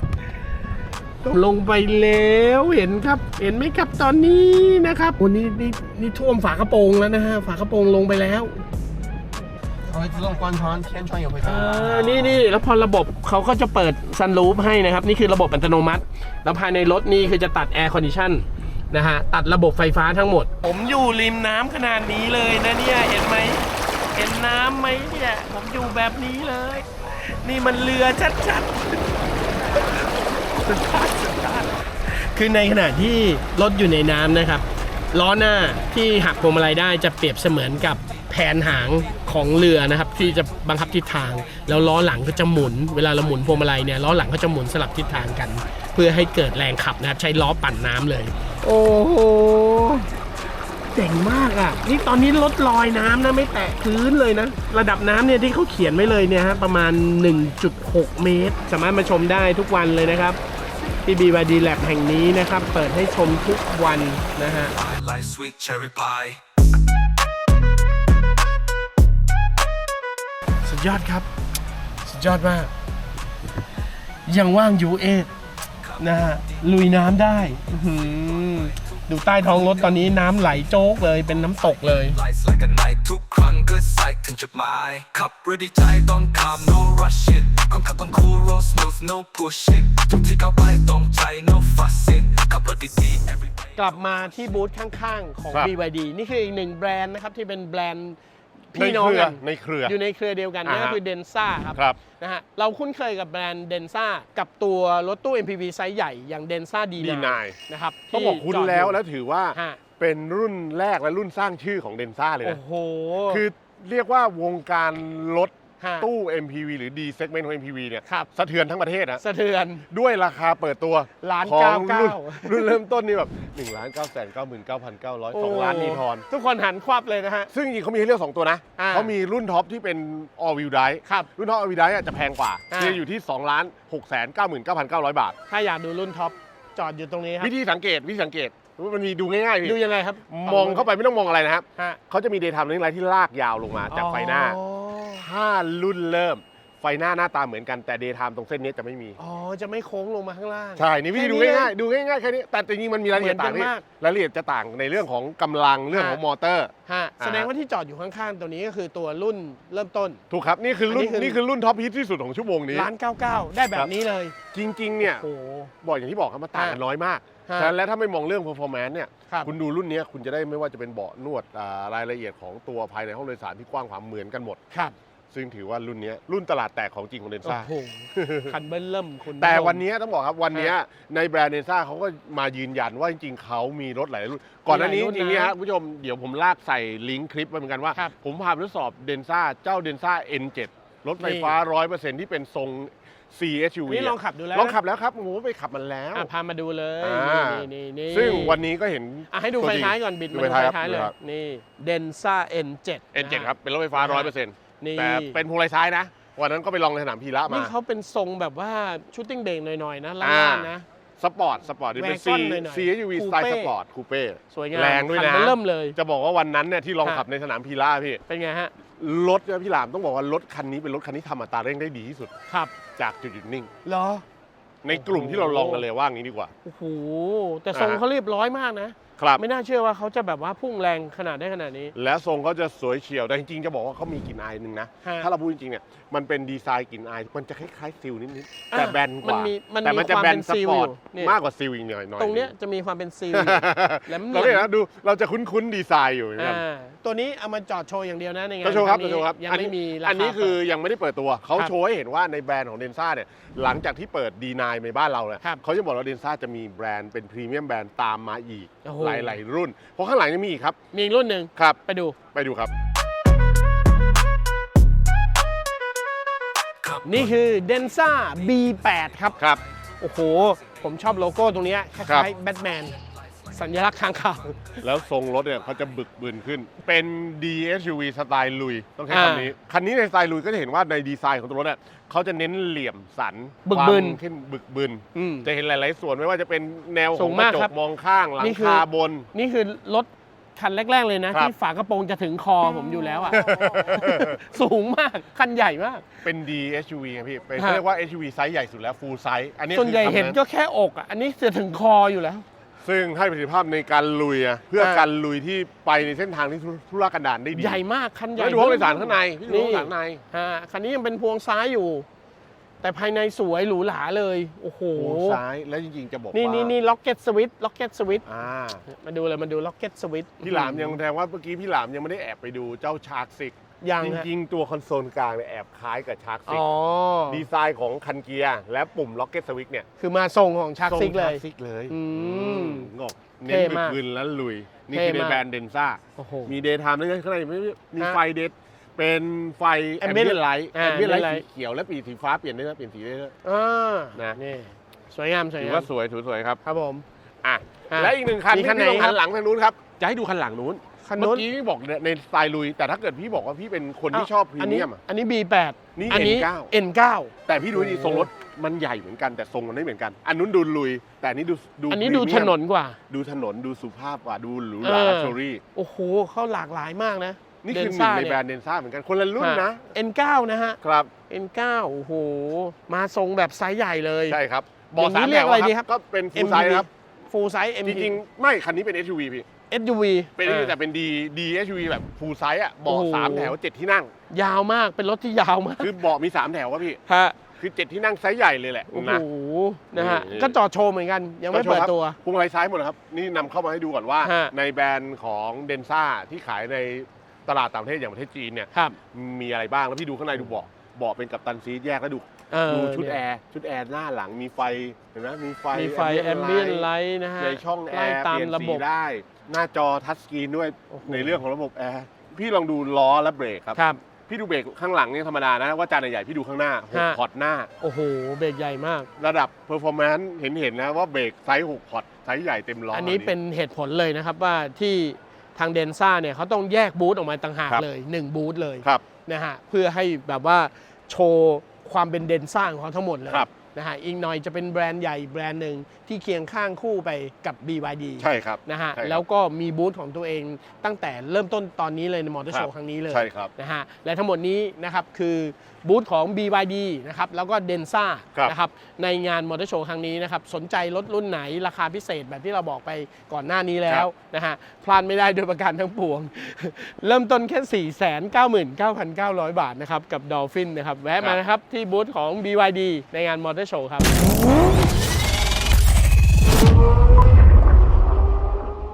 [SPEAKER 2] ลงไปแล้วเห็นครับ เห็นไหมครับตอนนี้นะครับวันนี้นี่นี่ท่วมฝากระโปรงแล้วนะฮะฝากระโปรงลงไปแล้ว
[SPEAKER 8] 它会自动关窗，天窗也会自
[SPEAKER 2] เอ
[SPEAKER 8] 动关。
[SPEAKER 2] อนี่นี่แล้วพอระบบเขาก็จะเปิดซันรูฟให้นะครับ นี่คือระบบอัตโนมัติ แล้วภายในรถนี่คือจะตัดแอร์คอนดิชันนะฮะ ตัดระบบไฟฟ้าทั้งหมด ผมอยู่ริมน้ำขนาดนี้เลยนะเนี่ย เห็นไหม เห็นน้ำไหมเนี่ย ผมอยู่แบบนี้เลย นี่มันเรือชัดๆ สุดยอดสุดยอดคือในขณะที่รถอยู่ในน้ำนะครับ ล้อหน้าที่หักพวงมาลัยได้จะเปรียบเสมือนกับแผนหางของเรือนะครับที่จะบังคับทิศทาง แล้วล้อหลังก็จะหมุน เวลาเราหมุนพวงมาลัยเนี่ยล้อหลังก็จะหมุนสลับทิศทางกัน เพื่อให้เกิดแรงขับนะครับใช้ล้อปั่นน้ำเลย โอ้โหเจ๋งมากอะ นี่ตอนนี้รถลอยน้ำนะไม่แตะพื้นเลยนะ ระดับน้ำเนี่ยที่เขาเขียนไว้เลยเนี่ยฮะประมาณ 1.6 เมตร สามารถมาชมได้ทุกวันเลยนะครับ ที่ BYD Lab แห่งนี้นะครับ เปิดให้ชมทุกวันนะฮะ
[SPEAKER 1] like sweet cherry pie
[SPEAKER 2] สุดยอดครับ สุดยอดมาก ยังว่างอยู่เอทนะฮะลุยน้ำได้อื้อหือ ดูใต้ท้องรถตอนนี้น้ำไหลโจ๊กเลยเป็นน้ำตกเลย
[SPEAKER 1] lights like a night ทุกครั้งก็ใส่ถึงจุดหมายขับรถดีใจต้องขับ no rush it คนขับต้อง cool roll smooth no push it ทุกที่ก้าวไปตรงใจ no fuss it ขับรถดีๆ every day
[SPEAKER 2] กลับมาที่บูธข้างๆ ของ
[SPEAKER 6] ครับ
[SPEAKER 2] BYD นี่คืออีกหนึ่งแบรนด์นะครับ ที่เป็นแบรนด์
[SPEAKER 6] ใน
[SPEAKER 2] พี่น้อง
[SPEAKER 6] เครือ
[SPEAKER 2] กัน
[SPEAKER 6] ในเครือ
[SPEAKER 2] อยู่ในเครือเดียวกัน
[SPEAKER 6] อ่า
[SPEAKER 2] นั่น
[SPEAKER 6] ฮะ
[SPEAKER 2] ก็คือเดนซ่าครับ
[SPEAKER 6] ครับ
[SPEAKER 2] นะฮะเราคุ้นเคยกับแบรนด์เดนซ่ากับตัวรถตู้ MPV ไซส์ใหญ่อย่างเดนซ่าดี
[SPEAKER 6] D9
[SPEAKER 2] นะครับ
[SPEAKER 6] ต้องบอกคุณ
[SPEAKER 2] ที่จด
[SPEAKER 6] แล้ว
[SPEAKER 2] ยู่
[SPEAKER 6] แล้วถือว่า
[SPEAKER 2] ฮะ
[SPEAKER 6] เป็นรุ่นแรกและรุ่นสร้างชื่อของเดนซ่าเลย
[SPEAKER 2] โอ้
[SPEAKER 6] นะ
[SPEAKER 2] โห
[SPEAKER 6] คือเรียกว่าวงการรถ
[SPEAKER 2] ฮะ
[SPEAKER 6] ตู้ MPV หรือ D segment ของ MPV เนี่ย
[SPEAKER 2] ครับ
[SPEAKER 6] สะเทือนทั้งประเทศนะ
[SPEAKER 2] สะเทือน
[SPEAKER 6] ด้วยราคาเปิดตัว
[SPEAKER 2] ล้าน
[SPEAKER 6] ของ
[SPEAKER 2] เก้าเก้า
[SPEAKER 6] รุ่นรุ่นเริ่มต้นนี่แบบ1ล้าน9 9 9 9 9 0 0 2ล้านนีทอน
[SPEAKER 2] ทุกคนหันควับเลยนะฮะ
[SPEAKER 6] ซึ่งจริงๆเขามีให้เลือก 2 ตัวนะ
[SPEAKER 2] อ่า
[SPEAKER 6] เขามีรุ่นท็อปที่เป็น all wheel drive
[SPEAKER 2] ครับ
[SPEAKER 6] รุ่นท็อป all wheel drive อะจะแพงกว่า
[SPEAKER 2] อ่า
[SPEAKER 6] จะอยู่ที่2ล้าน6 9 9 9 9 0 0 บาท
[SPEAKER 2] ถ้าอยากดูรุ่นท็อปจอดอยู่ตรงนี้ครับ
[SPEAKER 6] วิธีสังเกตวิธีสังเกตมันมีดูง่ายๆพี่
[SPEAKER 2] ดูยังไงครับ
[SPEAKER 6] มองเข้าไปไม่ต้องมองอะไรนะครับ
[SPEAKER 2] ฮะ
[SPEAKER 6] เขาจะมี daytime running light ที่ลากยาวลงมาจากไฟหน้า
[SPEAKER 2] อ๋อ
[SPEAKER 6] ถ้ารุ่นเริ่ม ไฟหน้าหน้าตาเหมือนกันแต่ daytime ตรงเส้นนี้จะไม่มี
[SPEAKER 2] อ๋อ จะไม่โค้งลงมาข้างล่าง
[SPEAKER 6] ใช่ นี่วิธีดู
[SPEAKER 2] แค่นี้
[SPEAKER 6] ง่ายๆ ดูง่ายๆแค่นี้ แต่จริงๆ มันมีรายละเอียดต่าง
[SPEAKER 2] เหมือนกัน
[SPEAKER 6] นี่
[SPEAKER 2] มาก
[SPEAKER 6] รายละเอียดจะต่างในเรื่องของกำลังเรื่องของ
[SPEAKER 2] ฮะ
[SPEAKER 6] มอเตอร์
[SPEAKER 2] ฮะ
[SPEAKER 6] อ่า
[SPEAKER 2] แสดงว่าที่จอดอยู่ข้างๆ ตัวนี้ก็คือตัวรุ่นเริ่มต้น
[SPEAKER 6] ถูกครับ นี่คือรุ่น
[SPEAKER 2] อันนี้คือ
[SPEAKER 6] นี่คือรุ่นท็อปฮิตที่สุดของชั่วโมงนี้
[SPEAKER 2] ร้าน 99 ได้แบบนี้เลย
[SPEAKER 6] จริงๆ เนี่ย
[SPEAKER 2] โอ้โห
[SPEAKER 6] บอกอย่างที่บอกครับมันต่างกัน
[SPEAKER 2] ฮะ
[SPEAKER 6] น้อยมาก
[SPEAKER 2] ฮะ
[SPEAKER 6] ฉะนั้นแล้วถ้าไม่มองเรื่อง performance เนี่ย
[SPEAKER 2] ครับ
[SPEAKER 6] คุณดูรุ่นเนี้ยคุณจะได้ไม่ว่าจะเป็นเบาะนวดอ่ารายละเอียดของตัวภายในห้องโดยสารที่กว้างขวางเหมือนกันหมด
[SPEAKER 2] ครับ
[SPEAKER 6] ซึ่งถือว่ารุ่นเนี้ยรุ่นตลาดแตกของจริงของเดน
[SPEAKER 2] โอ้
[SPEAKER 6] ซ่า
[SPEAKER 2] โห คันเบิ้ลเริ่มคุณ
[SPEAKER 6] แต่
[SPEAKER 2] ผู้ชม
[SPEAKER 6] วันนี้ต้องบอกครับวันนี้ในแบรนด์เดนซ่าเขาก็มายืนยันว่าจริงๆ เขามีรถหลายรุ่น ก่อนหน้านี้
[SPEAKER 2] ห
[SPEAKER 6] จ
[SPEAKER 2] ลายรุ่น
[SPEAKER 6] ริงๆเนี่ย
[SPEAKER 2] นะ
[SPEAKER 6] ครับคุณผู้ชมเดี๋ยวผมลากใส่ลิงก์คลิปไว้เหมือนกันว่า
[SPEAKER 2] ครับ
[SPEAKER 6] ผมพาไปทดสอบเดนซ่าเจ้าเดนซ่า N7 รถไฟฟ้า 100%ที่เป็นทรง CSUV
[SPEAKER 2] นี่ลองขับดูแล้ว
[SPEAKER 6] ลองขับแล้วครับโอ้โหไปขับมันแล้ว
[SPEAKER 2] อะพามาดูเลย
[SPEAKER 6] อ่า
[SPEAKER 2] นี่นี่นี่
[SPEAKER 6] ซึ่งวันนี้ก็เห็น
[SPEAKER 2] อะให้ดู
[SPEAKER 6] ตัว
[SPEAKER 2] ไฟ
[SPEAKER 6] จริง
[SPEAKER 2] ท้ายก่อนบิด
[SPEAKER 6] ดู
[SPEAKER 2] มา
[SPEAKER 6] ไฟ
[SPEAKER 2] ดู
[SPEAKER 6] ท้าย
[SPEAKER 2] ไฟ
[SPEAKER 6] ครับ
[SPEAKER 2] ท้ายเลย
[SPEAKER 6] ดูครับ
[SPEAKER 2] นี่เดนซ่า N7
[SPEAKER 6] N7 ครับเป็นรถไฟฟ้า 100%
[SPEAKER 2] นี่
[SPEAKER 6] แต่เป็นพวงมาลัยซ้ายนะ วันนั้นก็ไปลองในสนามพีระมา
[SPEAKER 2] นี่เขาเป็นทรงแบบว่าชูตติ้งเบรกหน่อยๆนะล่า
[SPEAKER 6] อ่า
[SPEAKER 2] งๆนะ
[SPEAKER 6] สปอร์ต สปอร์ตนี่เป็น C
[SPEAKER 2] แวร์กอนหน่อยๆ
[SPEAKER 6] CSUV สไตล์
[SPEAKER 2] คู
[SPEAKER 6] ส
[SPEAKER 2] เป้
[SPEAKER 6] ปอร์ตคูเป้
[SPEAKER 2] สวยงาม
[SPEAKER 6] แรงด้วย
[SPEAKER 2] คั
[SPEAKER 6] นะ
[SPEAKER 2] มันเริ่มเลย
[SPEAKER 6] จะบอกว่าวันนั้นเนี่ยที่ลอง
[SPEAKER 2] ฮะ
[SPEAKER 6] ขับในสนามพีระพี่
[SPEAKER 2] เป็นไงฮะ
[SPEAKER 6] รถเนี่ยพี่หลามต้องบอกว่ารถคันนี้เป็นรถคันที่ทำอัตราเร่งได้ดีที่สุด
[SPEAKER 2] ครับ
[SPEAKER 6] จากจุดหยุดนิ่ง
[SPEAKER 2] เหรอ
[SPEAKER 6] ในกลุ่มที่เราลองกันเลยว่างี้ดีกว่า
[SPEAKER 2] โอ้โห แต่ทรง
[SPEAKER 6] อ่า
[SPEAKER 2] เขาเรียบร้อยมากนะ
[SPEAKER 6] ครับ
[SPEAKER 2] ไม่น่าเชื่อว่าเขาจะแบบว่าพุ่งแรงขนาดได้ขนาดนี้
[SPEAKER 6] และทรงเขาจะสวยเฉียวแต่จริงๆจะบอกว่าเขามีกลิ่นอายหนึ่งนะ
[SPEAKER 2] ฮะ
[SPEAKER 6] ถ้าเราพูดจริงๆเนี่ยมันเป็นดีไซน์กลิ่นอาย มันจะคล้ายๆซิลนิดๆ
[SPEAKER 2] อะ
[SPEAKER 6] แต่แบนก
[SPEAKER 2] มัน
[SPEAKER 6] ว่า
[SPEAKER 2] มีมัน
[SPEAKER 6] แต่มัน
[SPEAKER 2] มี
[SPEAKER 6] จะ
[SPEAKER 2] ความ
[SPEAKER 6] แบน
[SPEAKER 2] เป็น
[SPEAKER 6] ส
[SPEAKER 2] ซิล
[SPEAKER 6] ปอร์ต
[SPEAKER 2] อยู่นี่
[SPEAKER 6] มากกว่าซิลอีกหน่อยหน่อย
[SPEAKER 2] ตรงเนี้ย
[SPEAKER 6] ห
[SPEAKER 2] จะมีความเป็นซีล
[SPEAKER 6] นึ่ง
[SPEAKER 2] แหลม
[SPEAKER 6] เราเนี่ยนะดูเราจะคุ้นๆดีไซน์อยู่นะครับ
[SPEAKER 2] อ่าตัวนี้เอามาจอดโชว์อย่างเดียวนะในงาน
[SPEAKER 6] ก็โชว์ครับ
[SPEAKER 2] งนี้
[SPEAKER 6] โชว์ครับ
[SPEAKER 2] ยัง
[SPEAKER 6] อัน
[SPEAKER 2] ไม่
[SPEAKER 6] นี้
[SPEAKER 2] มีราคา
[SPEAKER 6] อันนี้คือยังไม่ได้เปิดตัว เขา
[SPEAKER 2] ครับ
[SPEAKER 6] โชว์ให้เห็นว่าในแบรนด์ของเดนซ่าเนี่ยหลังจากที่เปิด D9 ในบ้านเราเนี่ย
[SPEAKER 2] ครับ
[SPEAKER 6] เขาจะบอกว่าเดนซ่าจะมีแบรนด์เป็นพรีเมียมแบรนด์ตามมาอีก
[SPEAKER 2] โอ้โห
[SPEAKER 6] หลาย ๆ รุ่น เพราะข้างหลังยังมีอีกครับ
[SPEAKER 2] มีอีกรุ่นหนึ่ง
[SPEAKER 6] ครับ
[SPEAKER 2] ไปดู
[SPEAKER 6] ไปดูครับ
[SPEAKER 2] นี่คือ Densa B8 ครับ
[SPEAKER 6] ครับ
[SPEAKER 2] โอ้โห ผมชอบโลโก้ตรงเนี้ยค
[SPEAKER 6] ครั
[SPEAKER 2] ล้า
[SPEAKER 6] บ
[SPEAKER 2] ยๆแบทแมน สัญลักษณ์ข้างขาว
[SPEAKER 6] แล้วทรงรถเนี่ยเขาจะบึกบึนขึ้น เป็น DSUV สไตล์ลุย ต้องใช้
[SPEAKER 2] อ่า
[SPEAKER 6] คำนี้ คันนี้ในสไตล์ลุยก็จะเห็นว่าในดีไซน์ของตัวรถเนี่ยเขาจะเน้นเหลี่ยมสัน
[SPEAKER 2] บึกบึน
[SPEAKER 6] ความเข้มบึกบึน
[SPEAKER 2] อืม
[SPEAKER 6] จะเห็นหลาย ๆ ส่วนไม่ว่าจะเป็นแนวข
[SPEAKER 2] สู
[SPEAKER 6] อง
[SPEAKER 2] ง
[SPEAKER 6] ก
[SPEAKER 2] มาก
[SPEAKER 6] ระจ
[SPEAKER 2] ครั
[SPEAKER 6] ก
[SPEAKER 2] บ
[SPEAKER 6] มองข้างหลัง
[SPEAKER 2] นี่คือ
[SPEAKER 6] คาบน
[SPEAKER 2] นี่คือรถคันแรก ๆ เลยนะ
[SPEAKER 6] ครับ
[SPEAKER 2] ที่ฝากระโปรงจะถึงคอผมอยู่แล้วอะ สูงมาก คันใหญ่มาก
[SPEAKER 6] เป็น DSUV ไงพี่ เป็น
[SPEAKER 2] ฮะ
[SPEAKER 6] เขาเรียกว่า SUV ไซส์ใหญ่สุดแล้ว full size อันนี้
[SPEAKER 2] ส่วนใหญ่
[SPEAKER 6] คือคำ
[SPEAKER 2] เห็นก็แค่อกอะ อันนี้จะถึงคออยู่แล้ว
[SPEAKER 6] ซึ่งให้ประสิทธิภาพในการลุยอะเพื่อ
[SPEAKER 2] อ่า
[SPEAKER 6] การลุยที่ไปในเส้นทางที่ทุรกันดารได้ดี
[SPEAKER 2] ใหญ่มากคันใหญ่
[SPEAKER 6] แล้วดูห้องโดยสารข้างในพี่ดูห้องโดยสารข้างใน
[SPEAKER 2] ฮะคันนี้ยังเป็นพวงซ้ายอยู่ แต่ภายในสวยหรูหราเลยโอ้โห
[SPEAKER 6] โอ้ซ้ายแล้วจริงๆจะบอก
[SPEAKER 2] นี่
[SPEAKER 6] ว่า
[SPEAKER 2] นี่นี่ล็อกเก็ตสวิตล็อกเก็ตสวิต
[SPEAKER 6] อ่า
[SPEAKER 2] มาดูเลยมาดูล็อกเก็ตสวิต
[SPEAKER 6] พี่หลามยังแสดงว่าเมื่อกี้พี่หลามยังไม่ได้แอบไปดูเจ้าชาร์กซิก
[SPEAKER 2] ยัง
[SPEAKER 6] จ
[SPEAKER 2] ฮะ
[SPEAKER 6] ริงๆ ตัวคอนโซลกลางเนี่ยแอบคล้ายกับชาร์กซิก
[SPEAKER 2] อ๋อ
[SPEAKER 6] ดีไซน์ของคันเกียร์และปุ่มล็อกเก็ตสวิตเนี่ย
[SPEAKER 2] คือมาทรงของชักซิกเลย
[SPEAKER 6] ทรง Shark Six เลย
[SPEAKER 2] อืม
[SPEAKER 6] งอก
[SPEAKER 2] เท่
[SPEAKER 6] เน้นบึ
[SPEAKER 2] มาก
[SPEAKER 6] กบึนและลุย นี่
[SPEAKER 2] เท่
[SPEAKER 6] คือใน
[SPEAKER 2] มาก
[SPEAKER 6] แบรนด์เดนซ่า
[SPEAKER 2] โอ้โห
[SPEAKER 6] มีเดย์ไทม์ด้วยข้างในไม่มี
[SPEAKER 2] ฮะ
[SPEAKER 6] ไฟเดทเป็นไฟแอม
[SPEAKER 2] Ambient
[SPEAKER 6] เบียนไลท์
[SPEAKER 2] อ่า
[SPEAKER 6] แอมเบียนไล
[SPEAKER 2] Ambient
[SPEAKER 6] ท์
[SPEAKER 2] Light
[SPEAKER 6] สีเขียวและปีสีฟ้าเปลี่ยนได้ด้วยเปลี่ยนสีได้ด้วย
[SPEAKER 2] อ่า
[SPEAKER 6] นะ
[SPEAKER 2] นี่สวยงามสวย
[SPEAKER 6] ถืองา
[SPEAKER 2] ม
[SPEAKER 6] ว่าสวยถือสวยครับ
[SPEAKER 2] ครับผม
[SPEAKER 6] อะ
[SPEAKER 2] อะ
[SPEAKER 6] และอีกหนึ่งคัน
[SPEAKER 2] มี
[SPEAKER 6] ที่
[SPEAKER 2] คันไหน
[SPEAKER 6] พี่ต้อง
[SPEAKER 2] ครั
[SPEAKER 6] หั
[SPEAKER 2] บ
[SPEAKER 6] นหลังทางนู้นครับ จะให้ดูคันหลังนู้น
[SPEAKER 2] คัน
[SPEAKER 6] เมื่
[SPEAKER 2] นู้
[SPEAKER 6] อนกี้พี่บอกในสไตล์ลุย แต่ถ้าเกิดพี่บอกว่าพี่เป็นคนที่ชอบพรี
[SPEAKER 2] น
[SPEAKER 6] เมี
[SPEAKER 2] นี้
[SPEAKER 6] ยมอะ
[SPEAKER 2] อันนี้ B8
[SPEAKER 6] นี่
[SPEAKER 2] อันี้
[SPEAKER 6] N9
[SPEAKER 2] N9
[SPEAKER 6] แต่พี่ดูดี
[SPEAKER 2] โอ้โห
[SPEAKER 6] ทรงรถมันใหญ่เหมือนกันแต่ทรงมันไม่เหมือนกัน อันนู้นดูลุย แต่อันนี้ดูดู
[SPEAKER 2] อันนี้
[SPEAKER 6] พรี
[SPEAKER 2] ดู
[SPEAKER 6] เมียม
[SPEAKER 2] ถนนกว่า
[SPEAKER 6] ดูถนนดูสุภาพกว่าดูหรูห
[SPEAKER 2] เอ
[SPEAKER 6] รา
[SPEAKER 2] อ
[SPEAKER 6] ลักชัวรี่
[SPEAKER 2] โอ้โหเขาหลากหลายมากนะ
[SPEAKER 6] นี่คือห
[SPEAKER 2] Densa
[SPEAKER 6] นึ่งในแบรน
[SPEAKER 2] เย
[SPEAKER 6] ด์เดนซ่าเหมือนกันคนละรุ่นนะ
[SPEAKER 2] ฮ N9 นะฮะ
[SPEAKER 6] ครับ
[SPEAKER 2] N9 โอ้โห มาทรงแบบไซส์ใหญ่เลย
[SPEAKER 6] ใช่ครับ
[SPEAKER 2] อย่างนี้
[SPEAKER 6] สาม
[SPEAKER 2] เรียกอะไร
[SPEAKER 6] แถว
[SPEAKER 2] ดีครับ
[SPEAKER 6] ก็เป็นฟูลไซส์ครับ
[SPEAKER 2] ฟูลไซส์
[SPEAKER 6] จ
[SPEAKER 2] MPV
[SPEAKER 6] ริงๆ ไม่ คันนี้เป็น SUV พี่
[SPEAKER 2] SUV
[SPEAKER 6] เป็น SUV แต่เป็น D D SUV แบบฟูลไซส์อะเบาะ
[SPEAKER 2] โอ้โห
[SPEAKER 6] สามแถวเจ็ดที่นั่ง
[SPEAKER 2] ยาวมากเป็นรถที่ยาวมาก
[SPEAKER 6] คือเบาะมีสามแถววะพี่
[SPEAKER 2] ฮะ
[SPEAKER 6] คือเจ็ดที่นั่งไซส์ใหญ่เลยแหละ
[SPEAKER 2] โอ้โห
[SPEAKER 6] นะ
[SPEAKER 2] นะฮะ
[SPEAKER 6] นี่
[SPEAKER 2] ก็จอดโชว์เหมือนกัน ยังไม่
[SPEAKER 6] ก็โช
[SPEAKER 2] เปิด
[SPEAKER 6] ครับ
[SPEAKER 2] ตัว
[SPEAKER 6] พวงมาลัยซ้ายหมดเลยครับ นี่นำเข้ามาให้ดูก่อนว่า
[SPEAKER 2] ฮะ
[SPEAKER 6] ในแบรนด์ของเดนซ่าที่ขายในตลาดต่างประเทศอย่างประเทศจีนเนี่ย
[SPEAKER 2] ครับ
[SPEAKER 6] มีอะไรบ้างแล้วพี่ดูข้างในดูเบาะเบาะเป็นกัปตันซีทแยกแล้วดู
[SPEAKER 2] เออ
[SPEAKER 6] ดูชุด
[SPEAKER 2] เนี่ย
[SPEAKER 6] แอร์ชุดแอร์หน้าหลังมีไฟเห็นไหมมีไฟ
[SPEAKER 2] มีไฟแอมเบียนไลท์นะฮะ
[SPEAKER 6] ในช่องแอ
[SPEAKER 2] ไล่
[SPEAKER 6] ร์
[SPEAKER 2] ตาม
[SPEAKER 6] เปลี่ยน
[SPEAKER 2] ระ
[SPEAKER 6] สี
[SPEAKER 2] บบ
[SPEAKER 6] ได้ หน้าจอทัชสกรีนด้วย
[SPEAKER 2] โอ้โห
[SPEAKER 6] ในเรื่องของระบบแอร์พี่ลองดูล้อและเบรกครับ
[SPEAKER 2] ครับ
[SPEAKER 6] พี่ดูเบรกข้างหลังนี่ธรรมดานะ ว่าจานใหญ่ๆพี่ดูข้างหน้าหก
[SPEAKER 2] ฮะ
[SPEAKER 6] พอร์ตหน้า
[SPEAKER 2] โอ้โห เบรกใหญ่มาก
[SPEAKER 6] ระดับเพอร์ฟอร์แมนซ์เห็นเห็นๆนะว่าเบรกไซส์6พอร์ตไซส์ใหญ่เต็มล้อ
[SPEAKER 2] อั
[SPEAKER 6] อั
[SPEAKER 2] นนี้เป็นเหตุผลเลยนะครับว่าที่ทางเดนซ่าเนี่ยเขาต้องแยกบูธออกมาต่างหาก
[SPEAKER 6] ครับ
[SPEAKER 2] เลย 1 บูธเลย
[SPEAKER 6] ครับ
[SPEAKER 2] นะฮะเพื่อให้แบบว่าโชว์ความเป็นเดนซ่าของเขาทั้งหมดเลย
[SPEAKER 6] ครับ
[SPEAKER 2] นะฮะอีกหน่อยจะเป็นแบรนด์ใหญ่แบรนด์หนึ่งที่เคียงข้างคู่ไปกับ BYD
[SPEAKER 6] ใช่ครับ
[SPEAKER 2] นะฮะ
[SPEAKER 6] ใช่ครับ
[SPEAKER 2] แล้วก็มีบูธของตัวเองตั้งแต่เริ่มต้นตอนนี้เลยในมอเตอร์โช
[SPEAKER 6] ครั
[SPEAKER 2] ว์
[SPEAKER 6] บ
[SPEAKER 2] ครั้งนี้เลย
[SPEAKER 6] ใช่ครับ
[SPEAKER 2] นะฮะและทั้งหมดนี้นะครับคือ บูธของ BYD นะครับแล้วก็เดนซ่า
[SPEAKER 6] ครับ
[SPEAKER 2] นะครับในงานมอเตอร์โชว์ครั้งนี้นะครับสนใจรถรุ่นไหนราคาพิเศษแบบที่เราบอกไปก่อนหน้านี้แล้วนะฮะพลาดไม่ได้โดยประการทั้งปวง เริ่มต้นแค่ 4 9 9 9 9 0 0 บาทนะครับกับ Dolphin นะครับแวะมานะครับที่บูธของ BYD ในงานมอเตอร์โชว์ครับ